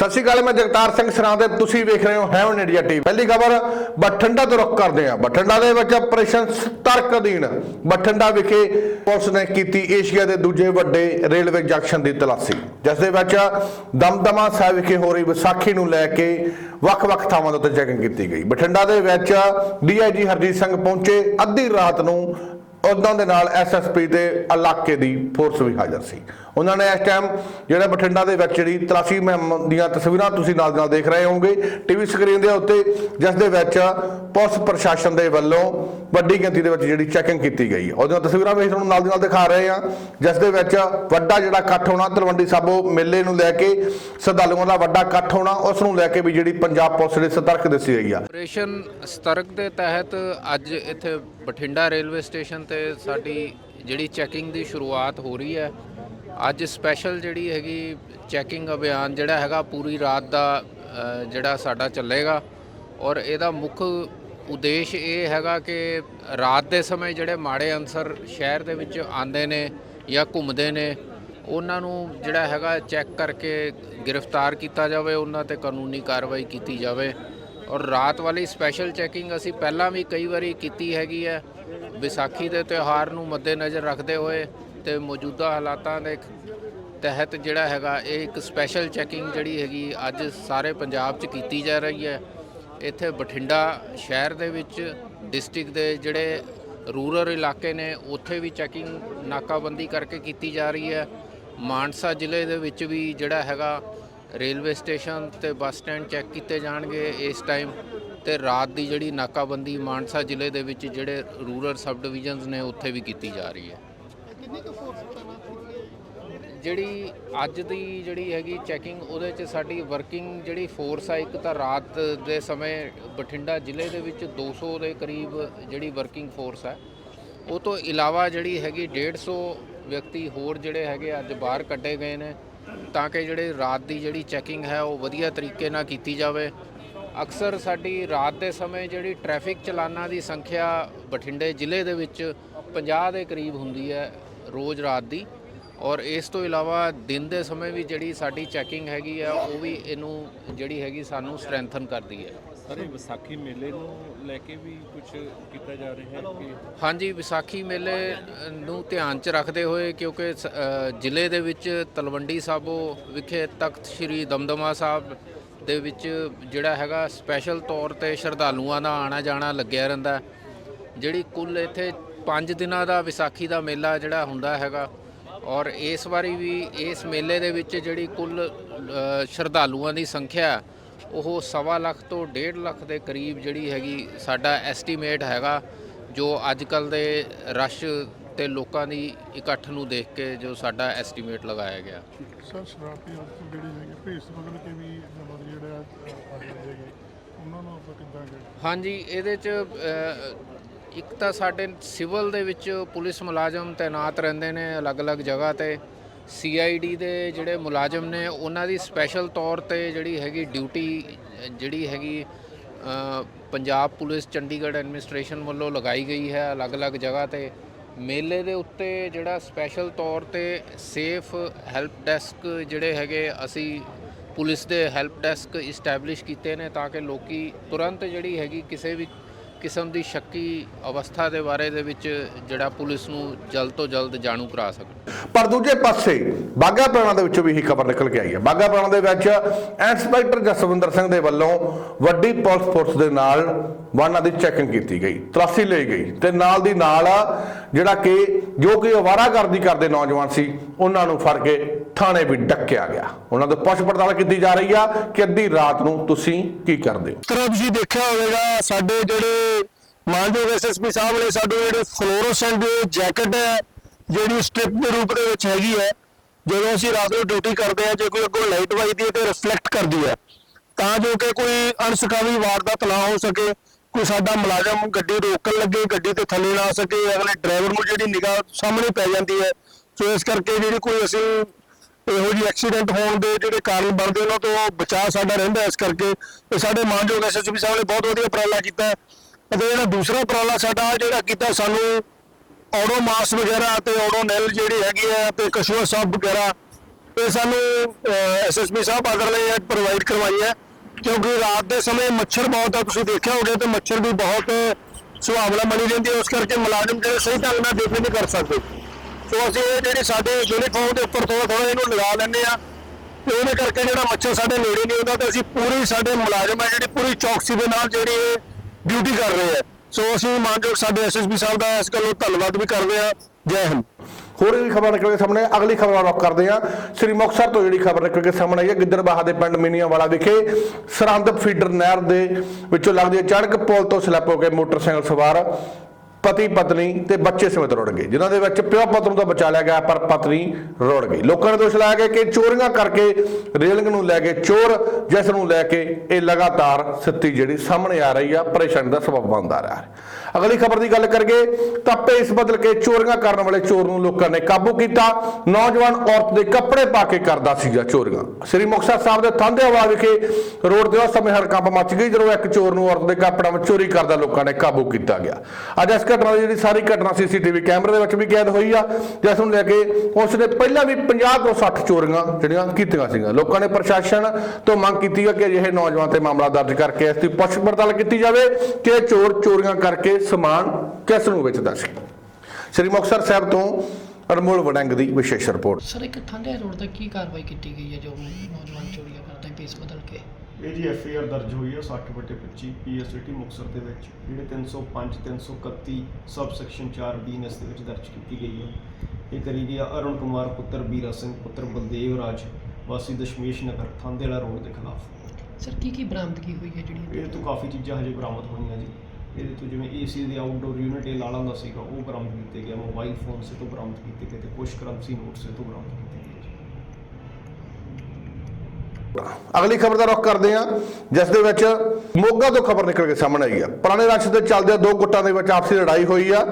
ਸਤਿ ਸ਼੍ਰੀ ਅਕਾਲ, ਮੈਂ ਜਗਤਾਰ ਸਿੰਘ ਸਰਾਂ ਤੇ ਤੁਸੀਂ ਵੇਖ ਰਹੇ ਹੋ ਹੈਵਨ ਇੰਡੀਆ ਟੀਵੀ ਪਹਿਲੀ ਖਬਰ, ਬਠਿੰਡਾ ਤੋਂ ਰੁਕ ਕਰਦੇ ਹਾਂ। ਬਠਿੰਡਾ ਦੇ ਵਿੱਚ ਆਪਰੇਸ਼ਨ ਸਤਰਕ ਅਧੀਨ ਬਠਿੰਡਾ ਵਿਖੇ ਪੁਲਿਸ ਨੇ ਕੀਤੀ ਏਸ਼ੀਆ ਦੇ ਦੂਜੇ ਵੱਡੇ ਰੇਲਵੇ ਜੰਕਸ਼ਨ ਦੀ ਤਲਾਸ਼ੀ। ਜਿਸ ਦੇ ਵਿੱਚ ਦਮਦਮਾ ਸਾਹਿਬ ਵਿਖੇ ਹੋ ਰਹੀ ਵਿਸਾਖੀ ਨੂੰ ਲੈ ਕੇ ਵੱਖ-ਵੱਖ ਥਾਵਾਂ ਦੇ ਉੱਤੇ ਚੈਕਿੰਗ ਕੀਤੀ ਗਈ। ਬਠਿੰਡਾ ਦੇ ਵਿੱਚ ਡੀਆਈਜੀ ਹਰਜੀਤ ਸਿੰਘ ਪਹੁੰਚੇ ਅੱਧੀ ਰਾਤ ਨੂੰ ਉਹਨਾਂ ਦੇ ਨਾਲ ਐਸਐਸਪੀ ਦੇ ਇਲਾਕੇ ਦੀ ਫੋਰਸ ਵੀ ਹਾਜ਼ਰ ਸੀ। ਉਹਨਾਂ ਨੇ ਇਸ ਟਾਈਮ ਜਿਹੜਾ ਬਠਿੰਡਾ ਦੇ ਵਿੱਚ ਜਿਹੜੀ ਤਲਾਸ਼ੀ ਮੁਹਿੰਮ ਦੀਆਂ ਤਸਵੀਰਾਂ ਤੁਸੀਂ ਨਾਲ ਦੀ ਨਾਲ ਦੇਖ ਰਹੇ ਹੋਵੋਗੇ ਟੀਵੀ ਸਕਰੀਨ ਦੇ ਉੱਤੇ, ਜਿਸ ਦੇ ਵਿੱਚ ਪੁਲਿਸ ਪ੍ਰਸ਼ਾਸਨ ਦੇ ਵੱਲੋਂ ਵੱਡੀ ਗਿਣਤੀ ਦੇ ਵਿੱਚ ਜਿਹੜੀ ਚੈਕਿੰਗ ਕੀਤੀ ਗਈ। ਉਹਦੀਆਂ ਤਸਵੀਰਾਂ ਵੀ ਅਸੀਂ ਤੁਹਾਨੂੰ ਨਾਲ ਦੀ ਨਾਲ ਦਿਖਾ ਰਹੇ ਹਾਂ। ਜਿਸ ਦੇ ਵਿੱਚ ਵੱਡਾ ਜਿਹੜਾ ਇਕੱਠ ਹੋਣਾ, ਤਲਵੰਡੀ ਸਾਬੋ ਮੇਲੇ ਨੂੰ ਲੈ ਕੇ ਸ਼ਰਧਾਲੂਆਂ ਦਾ ਵੱਡਾ ਇਕੱਠ ਹੋਣਾ, ਉਸ ਨੂੰ ਲੈ ਕੇ ਵੀ ਜਿਹੜੀ ਪੰਜਾਬ ਪੁਲਿਸ ਦੇ ਸਤਰਕ ਦੱਸੀ ਗਈ ਆ। ਆਪਰੇਸ਼ਨ ਸਤਰਕ ਦੇ ਤਹਿਤ ਅੱਜ ਇੱਥੇ ਬਠਿੰਡਾ ਰੇਲਵੇ ਸਟੇਸ਼ਨ ਤੇ ਸਾਡੀ ਜਿਹੜੀ ਚੈਕਿੰਗ ਦੀ ਸ਼ੁਰੂਆਤ ਹੋ ਰਹੀ ਹੈ, ਅੱਜ ਸਪੈਸ਼ਲ ਜਿਹੜੀ ਹੈਗੀ ਚੈਕਿੰਗ ਅਭਿਆਨ ਜਿਹੜਾ ਹੈਗਾ ਪੂਰੀ ਰਾਤ ਦਾ ਜਿਹੜਾ ਸਾਡਾ ਚੱਲੇਗਾ। ਔਰ ਇਹਦਾ ਮੁੱਖ ਉਦੇਸ਼ ਇਹ ਹੈਗਾ ਕਿ ਰਾਤ ਦੇ ਸਮੇਂ ਜਿਹੜੇ ਮਾੜੇ ਅਨਸਰ ਸ਼ਹਿਰ ਦੇ ਵਿੱਚ ਆਉਂਦੇ ਨੇ ਜਾਂ ਘੁੰਮਦੇ ਨੇ, ਉਹਨਾਂ ਨੂੰ ਜਿਹੜਾ ਹੈਗਾ ਚੈੱਕ ਕਰਕੇ ਗ੍ਰਿਫਤਾਰ ਕੀਤਾ ਜਾਵੇ, ਉਹਨਾਂ ਤੇ ਕਾਨੂੰਨੀ ਕਾਰਵਾਈ ਕੀਤੀ ਜਾਵੇ। ਔਰ ਰਾਤ ਵਾਲੀ ਸਪੈਸ਼ਲ ਚੈਕਿੰਗ ਅਸੀਂ ਪਹਿਲਾਂ ਵੀ ਕਈ ਵਾਰੀ ਕੀਤੀ ਹੈਗੀ ਹੈ। ਵਿਸਾਖੀ ਦੇ ਤਿਉਹਾਰ ਨੂੰ ਮੱਦੇਨਜ਼ਰ ਰੱਖਦੇ ਹੋਏ ਤੇ ਮੌਜੂਦਾ ਹਾਲਾਤਾਂ ਦੇ ਤਹਿਤ ਜਿਹੜਾ ਹੈਗਾ, ਇਹ ਇੱਕ ਸਪੈਸ਼ਲ ਚੈਕਿੰਗ ਜਿਹੜੀ ਹੈਗੀ ਅੱਜ ਸਾਰੇ ਪੰਜਾਬ 'ਚ ਕੀਤੀ ਜਾ ਰਹੀ ਹੈ। ਇੱਥੇ ਬਠਿੰਡਾ ਸ਼ਹਿਰ ਦੇ ਵਿੱਚ ਡਿਸਟ੍ਰਿਕਟ ਦੇ ਜਿਹੜੇ ਰੂਰਲ ਇਲਾਕੇ ਨੇ, ਉੱਥੇ ਵੀ ਚੈਕਿੰਗ ਨਾਕਾਬੰਦੀ ਕਰਕੇ ਕੀਤੀ ਜਾ ਰਹੀ ਹੈ। ਮਾਨਸਾ ਜ਼ਿਲ੍ਹੇ ਦੇ ਵਿੱਚ ਵੀ ਜਿਹੜਾ ਹੈਗਾ ਰੇਲਵੇ ਸਟੇਸ਼ਨ ਤੇ ਬੱਸ ਸਟੈਂਡ ਚੈੱਕ ਕੀਤੇ ਜਾਣਗੇ। ਇਸ ਟਾਈਮ ਤੇ ਰਾਤ ਦੀ ਜਿਹੜੀ ਨਾਕਾਬੰਦੀ ਮਾਨਸਾ ਜ਼ਿਲ੍ਹੇ ਦੇ ਵਿੱਚ ਜਿਹੜੇ ਰੂਰਲ ਸਬ ਡਿਵੀਜ਼ਨਸ ਨੇ ਉੱਥੇ ਵੀ ਕੀਤੀ ਜਾ ਰਹੀ ਹੈ। ਜਿਹੜੀ ਅੱਜ ਦੀ ਜਿਹੜੀ ਹੈਗੀ ਚੈਕਿੰਗ ਉਹਦੇ 'ਚ ਸਾਡੀ ਵਰਕਿੰਗ ਜਿਹੜੀ ਫੋਰਸ ਆ ਇੱਕ ਤਾਂ ਰਾਤ ਦੇ ਸਮੇਂ ਬਠਿੰਡਾ ਜ਼ਿਲ੍ਹੇ ਦੇ ਵਿੱਚ 200 ਦੇ ਕਰੀਬ ਜਿਹੜੀ ਵਰਕਿੰਗ ਫੋਰਸ ਹੈ ਉਹ ਤੋਂ ਇਲਾਵਾ ਜਿਹੜੀ ਹੈਗੀ 150 ਵਿਅਕਤੀ ਹੋਰ ਜਿਹੜੇ ਹੈਗੇ ਅੱਜ ਬਾਹਰ ਕੱਢੇ ਗਏ ਨੇ। ਤਾਂ ਕਿ ਜਿਹੜੇ ਰਾਤ ਦੀ ਜਿਹੜੀ ਚੈਕਿੰਗ ਹੈ ਉਹ ਵਧੀਆ ਤਰੀਕੇ ਨਾਲ ਕੀਤੀ ਜਾਵੇ। ਅਕਸਰ ਸਾਡੀ ਰਾਤ ਦੇ ਸਮੇਂ ਜਿਹੜੀ ਟ੍ਰੈਫਿਕ ਚਲਾਨਾਂ ਦੀ ਸੰਖਿਆ ਬਠਿੰਡੇ ਜ਼ਿਲ੍ਹੇ ਦੇ ਵਿੱਚ 50 ਦੇ ਕਰੀਬ ਹੁੰਦੀ ਹੈ ਰੋਜ਼ ਰਾਤ ਦੀ। ਔਰ ਇਸ ਤੋਂ ਇਲਾਵਾ ਦਿਨ ਦੇ ਸਮੇਂ ਵੀ ਜਿਹੜੀ ਸਾਡੀ ਚੈਕਿੰਗ ਹੈਗੀ ਆ, ਉਹ ਵੀ ਇਹਨੂੰ ਜਿਹੜੀ ਹੈਗੀ ਸਾਨੂੰ ਸਟਰੈਂਥਨ ਕਰਦੀ ਹੈ। ਸਰ ਵਿਸਾਖੀ ਮੇਲੇ ਨੂੰ ਲੈ ਕੇ ਵੀ ਕੁਝ ਕੀਤਾ ਜਾ ਰਿਹਾ ਹੈ ਕਿ ਹਾਂਜੀ ਵਿਸਾਖੀ ਮੇਲੇ ਨੂੰ ਧਿਆਨ 'ਚ ਰੱਖਦੇ ਹੋਏ ਕਿਉਂਕਿ ਸ- ਅ, ਜ਼ਿਲ੍ਹੇ ਦੇ ਵਿੱਚ ਤਲਵੰਡੀ ਸਾਬੋ ਵਿਖੇ ਤਖਤ ਸ੍ਰੀ ਦਮਦਮਾ ਸਾਹਿਬ ਦੇ ਵਿੱਚ ਜਿਹੜਾ ਹੈਗਾ ਸਪੈਸ਼ਲ ਤੌਰ ਤੇ ਸ਼ਰਧਾਲੂਆਂ ਦਾ ਆਣਾ ਜਾਣਾ ਲੱਗਿਆ ਰਹਿੰਦਾ ਹੈ। ਜਿਹੜੀ ਕੁੱਲ ਇੱਥੇ 5 ਦਿਨਾਂ ਦਾ ਵਿਸਾਖੀ ਦਾ ਮੇਲਾ ਜਿਹੜਾ ਹੁੰਦਾ ਹੈਗਾ ਔਰ ਇਸ ਵਾਰੀ ਵੀ ਇਸ ਮੇਲੇ ਦੇ ਵਿੱਚ ਜਿਹੜੀ ਕੁੱਲ ਅ, ਸ਼ਰਧਾਲੂਆਂ ਦੀ ਸੰਖਿਆ ਉਹ ਸਵਾ ਲੱਖ ਤੋਂ 1.5 ਲੱਖ ਦੇ ਕਰੀਬ ਜਿਹੜੀ ਹੈਗੀ ਸਾਡਾ ਐਸਟੀਮੇਟ ਹੈਗਾ ਜੋ ਅੱਜ ਕੱਲ ਦੇ ਰਸ਼ ਤੇ ਲੋਕਾਂ ਦੀ ਇਕੱਠ ਨੂੰ ਦੇਖ ਕੇ ਜੋ ਸਾਡਾ ਐਸਟੀਮੇਟ ਲਗਾਇਆ ਗਿਆ। ਸਰ ਅਨਸਰ ਜਿਹੜੇ ਹੈਗੇ ਭੇਸ ਬਦਲ ਕੇ ਵੀ ਜਿਹੜੇ ਉਹਨਾਂ ਨੂੰ ਆਪਾਂ ਕਿੱਦਾਂ ਹਾਂਜੀ ਇਹਦੇ ਚ ਇੱਕ ਤਾਂ ਸਾਡੇ ਸਿਵਲ ਦੇ ਵਿੱਚ ਪੁਲਿਸ ਮੁਲਾਜ਼ਮ ਤਾਇਨਾਤ ਰਹਿੰਦੇ ਨੇ ਅਲੱਗ-ਅਲੱਗ ਜਗ੍ਹਾ ਤੇ। ਸੀਆਈਡੀ ਦੇ ਜਿਹੜੇ ਮੁਲਾਜ਼ਮ ਨੇ, ਉਹਨਾਂ ਦੀ ਸਪੈਸ਼ਲ ਤੌਰ ਤੇ ਜਿਹੜੀ ਹੈਗੀ ਡਿਊਟੀ ਜਿਹੜੀ ਹੈਗੀ ਪੰਜਾਬ ਪੁਲਿਸ ਚੰਡੀਗੜ੍ਹ ਐਡਮਿਨਿਸਟ੍ਰੇਸ਼ਨ ਵੱਲੋਂ ਲਗਾਈ ਗਈ ਹੈ ਅਲੱਗ-ਅਲੱਗ ਜਗ੍ਹਾ ਤੇ। ਮੇਲੇ ਦੇ ਉੱਤੇ ਜਿਹੜਾ ਸਪੈਸ਼ਲ ਤੌਰ ਤੇ ਸੇਫ ਹੈਲਪ ਡੈਸਕ ਜਿਹੜੇ ਹੈਗੇ, ਅਸੀਂ ਪੁਲਿਸ ਦੇ ਹੈਲਪ ਡੈਸਕ ਇਸਟੈਬਲਿਸ਼ ਕੀਤੇ ਨੇ ਤਾਂ ਕਿ ਲੋਕੀ ਤੁਰੰਤ ਜਿਹੜੀ ਹੈਗੀ ਕਿਸੇ ਵੀ ਕਿਸਮ ਦੀ ਸ਼ੱਕੀ ਅਵਸਥਾ ਦੇ ਬਾਰੇ ਦੇ ਵਿੱਚ ਜਿਹੜਾ ਪੁਲਿਸ ਨੂੰ ਜਲਦ ਤੋਂ ਜਲਦ ਜਾਣੂ ਕਰਾ ਸਕਣ। ਪਰ ਦੂਜੇ ਪਾਸੇ ਬਾਗਾ ਪੁਰਾਣਾ ਦੇ ਵਿੱਚੋਂ ਵੀ ਇਹ ਖਬਰ ਨਿਕਲ ਕੇ ਆਈ ਹੈ। ਬਾਗਾ ਪੁਰਾਣਾ ਦੇ ਵਿੱਚ ਇੰਸਪੈਕਟਰ ਜਸਵਿੰਦਰ ਸਿੰਘ ਦੇ ਵੱਲੋਂ ਵੱਡੀ ਪੁਲਿਸ ਫੋਰਸ ਦੇ ਨਾਲ ਵਾਹਨਾਂ ਦੀ ਚੈਕਿੰਗ ਕੀਤੀ ਗਈ, ਤਲਾਸ਼ੀ ਲਈ ਗਈ ਤੇ ਨਾਲ ਦੀ ਨਾਲ ਜਿਹੜਾ ਕਿ ਜੋ ਕਿ ਅਵਾਰਾਗਰਦੀ ਕਰਦੇ ਨੌਜਵਾਨ ਸੀ, ਉਹਨਾਂ ਨੂੰ ਫੜ ਕੇ ਥਾਣੇ ਵੀ ਡੱਕਿਆ ਗਿਆ। ਉਹਨਾਂ ਤੋਂ ਪੁੱਛ ਪੜਤਾਲ ਕੀਤੀ ਜਾ ਰਹੀ ਆ ਕਿ ਅੱਧੀ ਰਾਤ ਨੂੰ ਤੁਸੀਂ ਕੀ ਕਰਦੇ ਹੋ? ਤਰ੍ਹਾਂ ਤੁਸੀਂ ਦੇਖਿਆ ਹੋਵੇਗਾ, ਸਾਡੇ ਜਿਹੜੇ ਮਾਨਯੋਗ ਐਸਐਸਪੀ ਸਾਹਿਬ ਨੇ, ਸਾਡੇ ਜਿਹੜੇ ਫਲੋਰੋਸੈਂਟ ਜੈਕਟ ਹੈ, ਜਿਹੜੀ ਸਟ੍ਰਿਪ ਦੇ ਰੂਪ ਦੇ ਵਿੱਚ ਹੈਗੀ ਹੈ, ਜਦੋਂ ਅਸੀਂ ਰਾਤ ਨੂੰ ਡਿਊਟੀ ਕਰਦੇ ਹਾਂ, ਜੇ ਕੋਈ ਅੱਗੋਂ ਲਾਈਟ ਵੱਜਦੀ ਹੈ ਤੇ ਰਿਫਲੈਕਟ ਕਰਦੀ ਹੈ, ਤਾਂ ਜੋ ਕਿ ਕੋਈ ਅਣਸੁਖਾਵੀ ਵਾਰਦਾਤ ਨਾ ਹੋ ਸਕੇ, ਕੋਈ ਸਾਡਾ ਮੁਲਾਜ਼ਮ ਗੱਡੀ ਰੋਕਣ ਲੱਗੇ, ਗੱਡੀ ਤੇ ਥੱਲੇ ਨਾ ਸਕੇ, ਅਗਲੇ ਡਰਾਈਵਰ ਨੂੰ ਜਿਹੜੀ ਨਿਗਾਹ ਸਾਹਮਣੇ ਪੈ ਜਾਂਦੀ ਹੈ, ਸੋ ਇਸ ਕਰਕੇ ਜਿਹੜੀ ਕੋਈ ਅਸੀਂ ਇਹੋ ਜਿਹੀ ਐਕਸੀਡੈਂਟ ਹੋਣ ਦੇ ਜਿਹੜੇ ਕਾਰਨ ਬਣਦੇ ਉਹਨਾਂ ਤੋਂ ਬਚਾਅ ਸਾਡਾ ਰਹਿੰਦਾ ਇਸ ਕਰਕੇ। ਤੇ ਸਾਡੇ ਮਾਨਯੋਗ ਐਸਐਸਪੀ ਸਾਹਿਬ ਨੇ ਬਹੁਤ ਵਧੀਆ ਉਪਰਾਲਾ ਕੀਤਾ। ਅਤੇ ਜਿਹੜਾ ਦੂਸਰਾ ਉਪਰਾਲਾ ਸਾਡਾ ਜਿਹੜਾ ਕੀਤਾ ਸਾਨੂੰ ਔਡੋ ਮਾਸ ਵਗੈਰਾ ਤੇ ਔਡੋ ਨੈਲ ਜਿਹੜੀ ਹੈਗੀ ਹੈ ਤੇ ਕਸ਼ੂਆ ਸਾਹਿਬ ਵਗੈਰਾ, ਇਹ ਸਾਨੂੰ ਐਸਐਸਪੀ ਸਾਹਿਬ ਆਦਰ ਨੇ ਪ੍ਰੋਵਾਈਡ ਕਰਵਾਈ ਹੈ। ਕਿਉਂਕਿ ਰਾਤ ਦੇ ਸਮੇਂ ਮੱਛਰ ਬਹੁਤ ਆ, ਤੁਸੀਂ ਦੇਖਿਆ ਹੋਵੇ ਤੇ ਮੱਛਰ ਵੀ ਬਹੁਤ ਸੁਭਾਵਨਾ ਬਣੀ ਰਹਿੰਦੀ ਹੈ। ਉਸ ਕਰਕੇ ਮੁਲਾਜ਼ਮ ਜਿਹੜੇ ਸਹੀ ਢੰਗ ਨਾਲ ਡਿਊਟੀ ਨਹੀਂ ਕਰ ਸਕਦੇ। ਸੋ ਅਸੀਂ ਇਹ ਜਿਹੜੀ ਸਾਡੇ ਯੂਨੀਫਾਰਮ ਦੇ ਉੱਪਰ ਥੋੜਾ ਥੋੜਾ ਇਹਨੂੰ ਲਗਾ ਲੈਂਦੇ ਆ ਤੇ ਉਹਦੇ ਕਰਕੇ ਜਿਹੜਾ ਮੱਛਰ ਸਾਡੇ ਨੇੜੇ ਨਹੀਂ ਹੁੰਦਾ ਤੇ ਅਸੀਂ ਪੂਰੀ ਸਾਡੇ ਮੁਲਾਜ਼ਮ ਹੈ ਜਿਹੜੇ ਪੂਰੀ ਚੌਕਸੀ ਦੇ ਨਾਲ ਜਿਹੜੀ ਇਹ ਡਿਊਟੀ ਕਰ ਰਹੇ ਆ ਸੋ ਅਸੀਂ ਮਾਨਯੋਗ ਸਾਡੇ ਐਸਐਸਪੀ ਸਾਹਿਬ ਦਾ ਇਸ ਗੱਲੋਂ ਧੰਨਵਾਦ ਵੀ ਕਰਦੇ ਆ ਜੈ ਹਿੰਦ। ਹੋਰ ਵੀ ਖਬਰ ਨਿਕਲ ਕੇ ਸਾਹਮਣੇ ਅਗਲੀ ਖਬਰ ਰੁਕ ਕਰਦੇ ਹਾਂ। ਸ੍ਰੀ ਮੁਕਤਸਰ ਤੋਂ ਜਿਹੜੀ ਖਬਰ ਨਿਕਲ ਕੇ ਸਾਹਮਣੇ ਆਈ ਹੈ। ਗਿੱਦੜਬਾਹਾ ਦੇ ਪਿੰਡ ਮਿਨੀਆਂਵਾਲਾ ਵਿਖੇ ਸਰਹੰਦ ਫੀਡਰ ਨਹਿਰ ਦੇ ਵਿੱਚੋਂ ਲੱਗਦੀ ਅਚਾਨਕ ਪੁਲ ਤੋਂ ਸਲਿੱਪ ਹੋ ਕੇ ਮੋਟਰਸਾਈਕਲ ਸਵਾਰ ਪਤੀ ਪਤਨੀ ਤੇ ਬੱਚੇ ਸਮੇਤ ਰੁੜ ਗਏ। ਜਿਨ੍ਹਾਂ ਦੇ ਵਿੱਚ ਪਿਓ ਪੁੱਤ ਨੂੰ ਤਾਂ ਬਚਾ ਲਿਆ ਗਿਆ, ਪਰ ਪਤਨੀ ਰੁੜ ਗਈ। ਲੋਕਾਂ ਨੇ ਦੋਸ਼ ਲਾਇਆ ਗਿਆ ਕਿ ਚੋਰੀਆਂ ਕਰਕੇ ਰੇਲਿੰਗ ਨੂੰ ਲੈ ਕੇ ਚੋਰ, ਜਿਸ ਨੂੰ ਲੈ ਕੇ ਇਹ ਲਗਾਤਾਰ ਸੱਤੀ ਜਿਹੜੀ ਸਾਹਮਣੇ ਆ ਰਹੀ ਆ, ਪਰੇਸ਼ਾਨੀ ਦਾ ਸਬਬ ਬਣਦਾ ਰਿਹਾ। ਅਗਲੀ ਖਬਰ ਦੀ ਗੱਲ ਕਰੀਏ ਤਾਂ ਭੇਸ ਬਦਲ ਕੇ ਚੋਰੀਆਂ ਕਰਨ ਵਾਲੇ ਚੋਰ ਨੂੰ ਲੋਕਾਂ ਨੇ ਕਾਬੂ ਕੀਤਾ। ਨੌਜਵਾਨ ਔਰਤ ਦੇ ਕੱਪੜੇ ਪਾ ਕੇ ਕਰਦਾ ਸੀਗਾ ਚੋਰੀਆਂ। ਸ੍ਰੀ ਮੁਕਤਸਰ ਸਾਹਿਬ ਦੇ ਥਾਂਦੇਵਾਲਾ ਵਿਖੇ ਰੋਡ ਤੇ ਉਸ ਸਮੇਂ ਹੜਕੰਪ ਮਚ ਗਈ, ਜਦੋਂ ਇੱਕ ਚੋਰ ਨੂੰ ਔਰਤ ਦੇ ਕੱਪੜਿਆਂ ਵਿੱਚ ਚੋਰੀ ਕਰਦਾ ਲੋਕਾਂ ਨੇ ਕਾਬੂ ਕੀਤਾ ਗਿਆ। ਅੱਜ ਇਸ ਘਟਨਾ ਦੀ ਜਿਹੜੀ ਸਾਰੀ ਘਟਨਾ ਸੀਸੀਟੀਵੀ ਕੈਮਰੇ ਦੇ ਵਿੱਚ ਵੀ ਕੈਦ ਹੋਈ ਆ, ਜਿਸ ਨੂੰ ਲੈ ਕੇ ਉਸ ਨੇ ਪਹਿਲਾਂ ਵੀ 50 ਤੋਂ 60 ਚੋਰੀਆਂ ਜਿਹੜੀਆਂ ਕੀਤੀਆਂ ਸੀਗੀਆਂ। ਲੋਕਾਂ ਨੇ ਪ੍ਰਸ਼ਾਸਨ ਤੋਂ ਮੰਗ ਕੀਤੀ ਹੈ ਕਿ ਅਜਿਹੇ ਨੌਜਵਾਨ ਤੇ ਮਾਮਲਾ ਦਰਜ ਕਰਕੇ ਇਸ ਦੀ ਪੁੱਛ ਪੜਤਾਲ ਕੀਤੀ ਜਾਵੇ ਕਿ ਚੋਰ ਚੋਰੀਆਂ ਕਰਕੇ ਸਮਾਨ ਕਿਸ ਨੂੰ ਵੇਚਦਾ ਸੀ ਸ੍ਰੀ ਮੁਕਤਸਰ ਸਾਹਿਬ ਤੋਂ ਅਨਮੋਲ ਵੜੰਗ ਦੀ ਵਿਸ਼ੇਸ਼ ਰਿਪੋਰਟ। ਸਰ ਇੱਕ ਠੰਡੇ ਰੋਡ ਤੇ ਕੀ ਕਾਰਵਾਈ ਕੀਤੀ ਗਈ ਹੈ ਜੋ ਨੌਜਵਾਨ ਚੋਰੀਆਂ ਕਰਦਾ ਹੈ ਪੀਸ ਬਦਲ ਕੇ? ਇਹ ਜੀ ਐਫ ਆਈ ਆਰ ਦਰਜ ਹੋਈ ਹੈ 60 ਬਟੇ 25 ਪੀਐਸਟੀ ਮੁਕਤਸਰ ਦੇ ਵਿੱਚ ਜਿਹੜੇ 305 331 ਸਬ ਸੈਕਸ਼ਨ 4 ਬੀਐਨਐਸ ਦੇ ਵਿੱਚ ਦਰਜ ਕੀਤੀ ਗਈ ਹੈ। ਇਹ ਕਰੀ ਗਈ ਆ ਅਰੁਣ ਕੁਮਾਰ ਪੁੱਤਰ ਬੀਰਾ ਸਿੰਘ ਪੁੱਤਰ ਬਲਦੇਵ ਰਾਜ ਵਾਸੀ ਦਸ਼ਮੇਸ਼ ਨਗਰ ਥਾਂਦੇਲਾ ਰੋਡ ਦੇ ਖਿਲਾਫ। ਸਰ ਕੀ ਕੀ ਬਰਾਮਦਗੀ ਹੋਈ ਹੈ ਜਿਹੜੀ ਇਹ ਤੋਂ ਕਾਫੀ ਚੀਜ਼ਾਂ ਹਜੇ ਬਰਾਮਦ ਹੋਈਆਂ ਜੀ। ਇਹਦੇ ਤੋਂ ਜਿਵੇਂ ਏਸੀ ਦੇ ਆਊਟਡੋਰ ਯੂਨਿਟ ਇਹ ਲਾਲਾ ਦਾ ਸੀਗਾ, ਉਹ ਬਰਾਮਦ ਕੀਤੇ ਗਿਆ, ਮੋਬਾਈਲ ਫੋਨ ਸੇ ਤੋਂ ਬਰਾਮਦ ਕੀਤੇ ਗਏ ਤੇ ਕੁਝ ਕਰੰਸੀ ਨੋਟਸ ਸੇ ਤੋਂ ਬਰਾਮਦ ਕੀਤੇ ਗਏ ਜੀ ਅਗਲੀ ਖਬਰ ਦਾ ਰੁਖ ਕਰਦੇ ਹਾਂ, ਜਿਸ ਦੇ ਵਿੱਚ ਮੋਗਾ ਤੋਂ ਖਬਰ ਨਿਕਲ ਕੇ ਸਾਹਮਣੇ ਆਈ ਆ। ਪੁਰਾਣੇ ਰੰਸ਼ ਦੇ ਚੱਲਦੇ ਦੋ ਗੁੱਟਾਂ ਦੇ ਵਿੱਚ ਆਪਸੀ ਲੜਾਈ ਹੋਈ ਆ।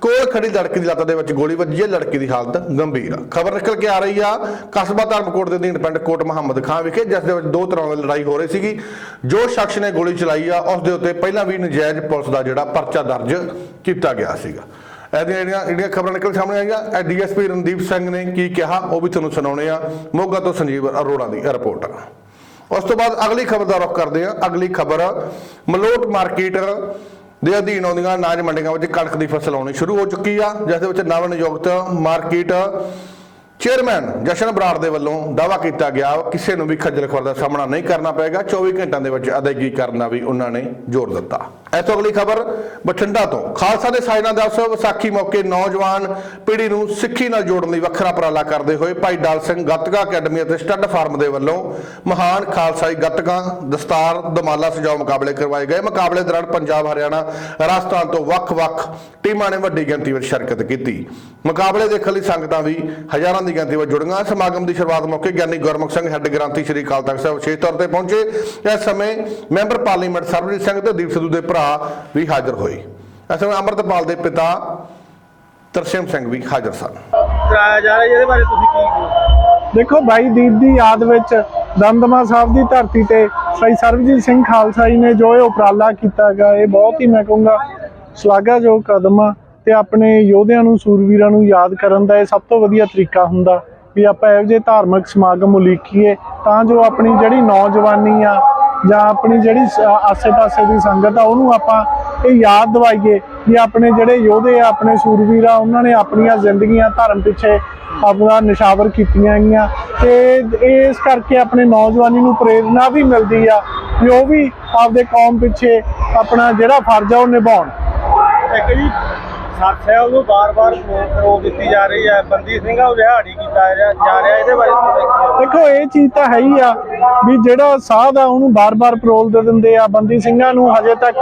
ਕੋਲ ਖੜੀ ਲੜਕੀ ਦੀ ਲੱਤ ਦੇ ਵਿੱਚ ਗੋਲੀ ਵੱਜੀ ਹੈ, ਲੜਕੀ ਦੀ ਹਾਲਤ ਗੰਭੀਰ ਆ। ਖਬਰ ਨਿਕਲ ਕੇ ਆ ਰਹੀ ਆ, ਕਸਬਾ ਧਰਮਕੋਟ ਦੇ ਅਧੀਨ ਪਿੰਡ ਕੋਟ ਮੁਹੰਮਦ ਖਾਂ ਵਿਖੇ, ਜਿਸ ਦੇ ਵਿੱਚ ਦੋ ਤਰ੍ਹਾਂ ਦੀ ਲੜਾਈ ਹੋ ਰਹੀ ਸੀਗੀ। ਜੋ ਸ਼ਖਸ ਨੇ ਗੋਲੀ ਚਲਾਈ ਆ, ਉਸ ਦੇ ਉੱਤੇ ਪਹਿਲਾਂ ਵੀ ਨਜਾਇਜ਼ ਪੁਲਿਸ ਦਾ ਜਿਹੜਾ ਪਰਚਾ ਦਰਜ ਕੀਤਾ ਗਿਆ ਸੀਗਾ। ਇਹਦੀਆਂ ਜਿਹੜੀਆਂ ਜਿਹੜੀਆਂ ਖਬਰਾਂ ਨਿਕਲ ਸਾਹਮਣੇ ਆਈਆਂ, ਇਹ ਡੀਐਸਪੀ ਰਣਦੀਪ ਸਿੰਘ ਨੇ ਕੀ ਕਿਹਾ, ਉਹ ਵੀ ਤੁਹਾਨੂੰ ਸੁਣਾਉਣੇ ਆ ਮੋਗਾ ਤੋਂ ਸੰਜੀਵ ਅਰੋੜਾ ਦੀ ਰਿਪੋਰਟ। ਉਸ ਤੋਂ ਬਾਅਦ ਅਗਲੀ ਖਬਰ ਦਾ ਰੁਖ ਕਰਦੇ ਹਾਂ। ਅਗਲੀ ਖਬਰ, ਮਲੋਟ ਮਾਰਕੀਟ ਦੇ ਅਧੀਨ ਆਉਂਦੀਆਂ ਅਨਾਜ ਮੰਡੀਆਂ ਵਿੱਚ ਕਣਕ ਦੀ ਫਸਲ ਆਉਣੀ ਸ਼ੁਰੂ ਹੋ ਚੁੱਕੀ ਆ। ਜਿਸ ਦੇ ਵਿੱਚ ਨਵ ਨਿਯੁਕਤ ਮਾਰਕੀਟ ਚੇਅਰਮੈਨ ਜਸ਼ਨ ਬਰਾੜ ਦੇ ਵੱਲੋਂ ਦਾਵਾ ਕੀਤਾ ਗਿਆ, ਕਿਸੇ ਨੂੰ ਵੀ ਖੱਜਲ ਖੁਆਰ ਦਾ ਸਾਹਮਣਾ ਨਹੀਂ ਕਰਨਾ ਪਏਗਾ। 24 ਘੰਟਿਆਂ ਦੇ ਵਿੱਚ ਅਦਾਇਗੀ ਕਰਨ ਦਾ ਵੀ ਉਹਨਾਂ ਨੇ ਜ਼ੋਰ ਦਿੱਤਾ। ਇੱਥੋਂ ਅਗਲੀ ਖਬਰ, ਬਠਿੰਡਾ ਤੋਂ। ਖਾਲਸਾ ਦੇ ਸਾਜਨਾ ਦਿਵਸ ਵਿਸਾਖੀ ਮੌਕੇ ਨੌਜਵਾਨ ਪੀੜ੍ਹੀ ਨੂੰ ਸਿੱਖੀ ਨਾਲ ਜੋੜਨ ਲਈ ਵੱਖਰਾ ਉਪਰਾਲਾ ਕਰਦੇ ਹੋਏ ਭਾਈ ਡਾਲ ਸਿੰਘ ਗੱਤਕਾ ਅਕੈਡਮੀ ਅਤੇ ਸਟੱਡ ਫਾਰਮ ਦੇ ਵੱਲੋਂ ਮਹਾਨ ਖਾਲਸਾਈ ਗੱਤਕਾ ਦਸਤਾਰ, ਦਮਾਲਾ ਸਜਾਓ ਮੁਕਾਬਲੇ ਕਰਵਾਏ ਗਏ। ਮੁਕਾਬਲੇ ਦੌਰਾਨ ਪੰਜਾਬ, ਹਰਿਆਣਾ, ਰਾਜਸਥਾਨ ਤੋਂ ਵੱਖ-ਵੱਖ ਟੀਮਾਂ ਨੇ ਵੱਡੀ ਗਿਣਤੀ ਵਿੱਚ ਸ਼ਿਰਕਤ ਕੀਤੀ। ਮੁਕਾਬਲੇ ਦੇਖਣ ਲਈ ਸੰਗਤਾਂ ਵੀ ਹਜ਼ਾਰਾਂ ਦੀ ਗਿਣਤੀ ਵਿੱਚ ਜੁੜੀਆਂ। ਸਮਾਗਮ ਦੀ ਸ਼ੁਰੂਆਤ ਮੌਕੇ ਗਿਆਨੀ ਗੁਰਮੁਖ ਸਿੰਘ, ਹੈੱਡ ਗ੍ਰੰਥੀ ਸ੍ਰੀ ਅਕਾਲ ਤਖਤ ਸਾਹਿਬ ਵਿਸ਼ੇਸ਼ ਤੌਰ ਤੇ ਪਹੁੰਚੇ। ਇਸ ਸਮੇਂ ਮੈਂਬਰ ਪਾਰਲੀਮੈਂਟ ਸਰਬਜੀਤ ਸਿੰਘ ਤੇ ਦੀਪ ਸਿੱਧੂ ਦੇ ਭਰਾ ਵੀ ਹਾਜ਼ਰ ਹੋਏ। ਇਸ ਸਮੇਂ ਅੰਮ੍ਰਿਤਪਾਲ ਦੇ ਪਿਤਾ ਤਰਸੇਮ ਸਿੰਘ ਵੀ ਹਾਜ਼ਰ ਸਨ। ਕਰਾਇਆ ਜਾ ਰਿਹਾ ਇਹਦੇ ਬਾਰੇ ਤੁਸੀਂ ਕੀ ਦੇਖੋ ਭਾਈ ਦੀਪ ਦੀ ਯਾਦ ਵਿੱਚ ਦਮਦਮਾ ਸਾਹਿਬ ਦੀ ਧਰਤੀ ਤੇ ਭਾਈ ਸਰਬਜੀਤ ਸਿੰਘ ਖਾਲਸਾ ਜੀ ਨੇ ਜੋ ਇਹ ਉਪਰਾਲਾ ਕੀਤਾ ਹੈਗਾ ਇਹ ਬਹੁਤ ਹੀ ਮੈਂ ਕਹੂੰਗਾ ਸ਼ਲਾਘਾਯੋਗ ਕਦਮ ਆ ਤੇ ਆਪਣੇ ਯੋਧਿਆਂ ਨੂੰ ਸੂਰਵੀਰਾਂ ਨੂੰ ਯਾਦ ਕਰਨ ਦਾ ਇਹ ਸਭ ਤੋਂ ਵਧੀਆ ਤਰੀਕਾ ਹੁੰਦਾ ਵੀ ਆਪਾਂ ਇਹੋ ਜਿਹੇ ਧਾਰਮਿਕ ਸਮਾਗਮ ਉਲੀਕੀਏ ਤਾਂ ਜੋ ਆਪਣੀ ਜਿਹੜੀ ਨੌਜਵਾਨੀ ਆ ਜਾਂ ਆਪਣੀ ਜਿਹੜੀ ਸ- ਆਸੇ-ਪਾਸੇ ਦੀ ਸੰਗਤ ਆ, ਉਹਨੂੰ ਆਪਾਂ ਇਹ ਯਾਦ ਦਿਵਾਈਏ ਵੀ ਆਪਣੇ ਜਿਹੜੇ ਯੋਧੇ ਆ, ਆਪਣੇ ਸੂਰਵੀਰ ਆ, ਉਹਨਾਂ ਨੇ ਆਪਣੀਆਂ ਜ਼ਿੰਦਗੀਆਂ ਧਰਮ ਪਿੱਛੇ ਆਪਣਾ ਨਿਸ਼ਾਵਰ ਕੀਤੀਆਂ ਗਈਆਂ। ਤੇ ਇਸ ਕਰਕੇ ਆਪਣੇ ਨੌਜਵਾਨੀ ਨੂੰ ਪ੍ਰੇਰਣਾ ਵੀ ਮਿਲਦੀ ਆ ਵੀ ਉਹ ਵੀ ਆਪਦੇ ਕੌਮ ਪਿੱਛੇ ਆਪਣਾ ਜਿਹੜਾ ਫਰਜ਼ ਆ, ਉਹ ਨਿਭਾਉਣ। ਇੱਕ ਜੀ ਸੱਤ ਸਾਹਿਬ ਨੂੰ ਬਾਰ-ਬਾਰ ਰੋਕ ਦਿੱਤੀ ਜਾ ਰਹੀ ਹੈ। ਬੰਦੀ ਸਿੰਘਾਂ ਨੂੰ ਰਿਹਾੜੀ ਕੀਤਾ ਜਾ ਰਿਹਾ ਇਹਦੇ ਬਾਰੇ ਦੇਖੋ। ਇਹ ਚੀਜ਼ ਤਾਂ ਹੈ ਹੀ ਆ ਵੀ ਜਿਹੜਾ ਸਾਧ ਆ, ਉਹਨੂੰ ਬਾਰ-ਬਾਰ ਪਰੋਲ ਦੇ ਦਿੰਦੇ ਆ। ਬੰਦੀ ਸਿੰਘਾਂ ਨੂੰ ਹਜੇ ਤੱਕ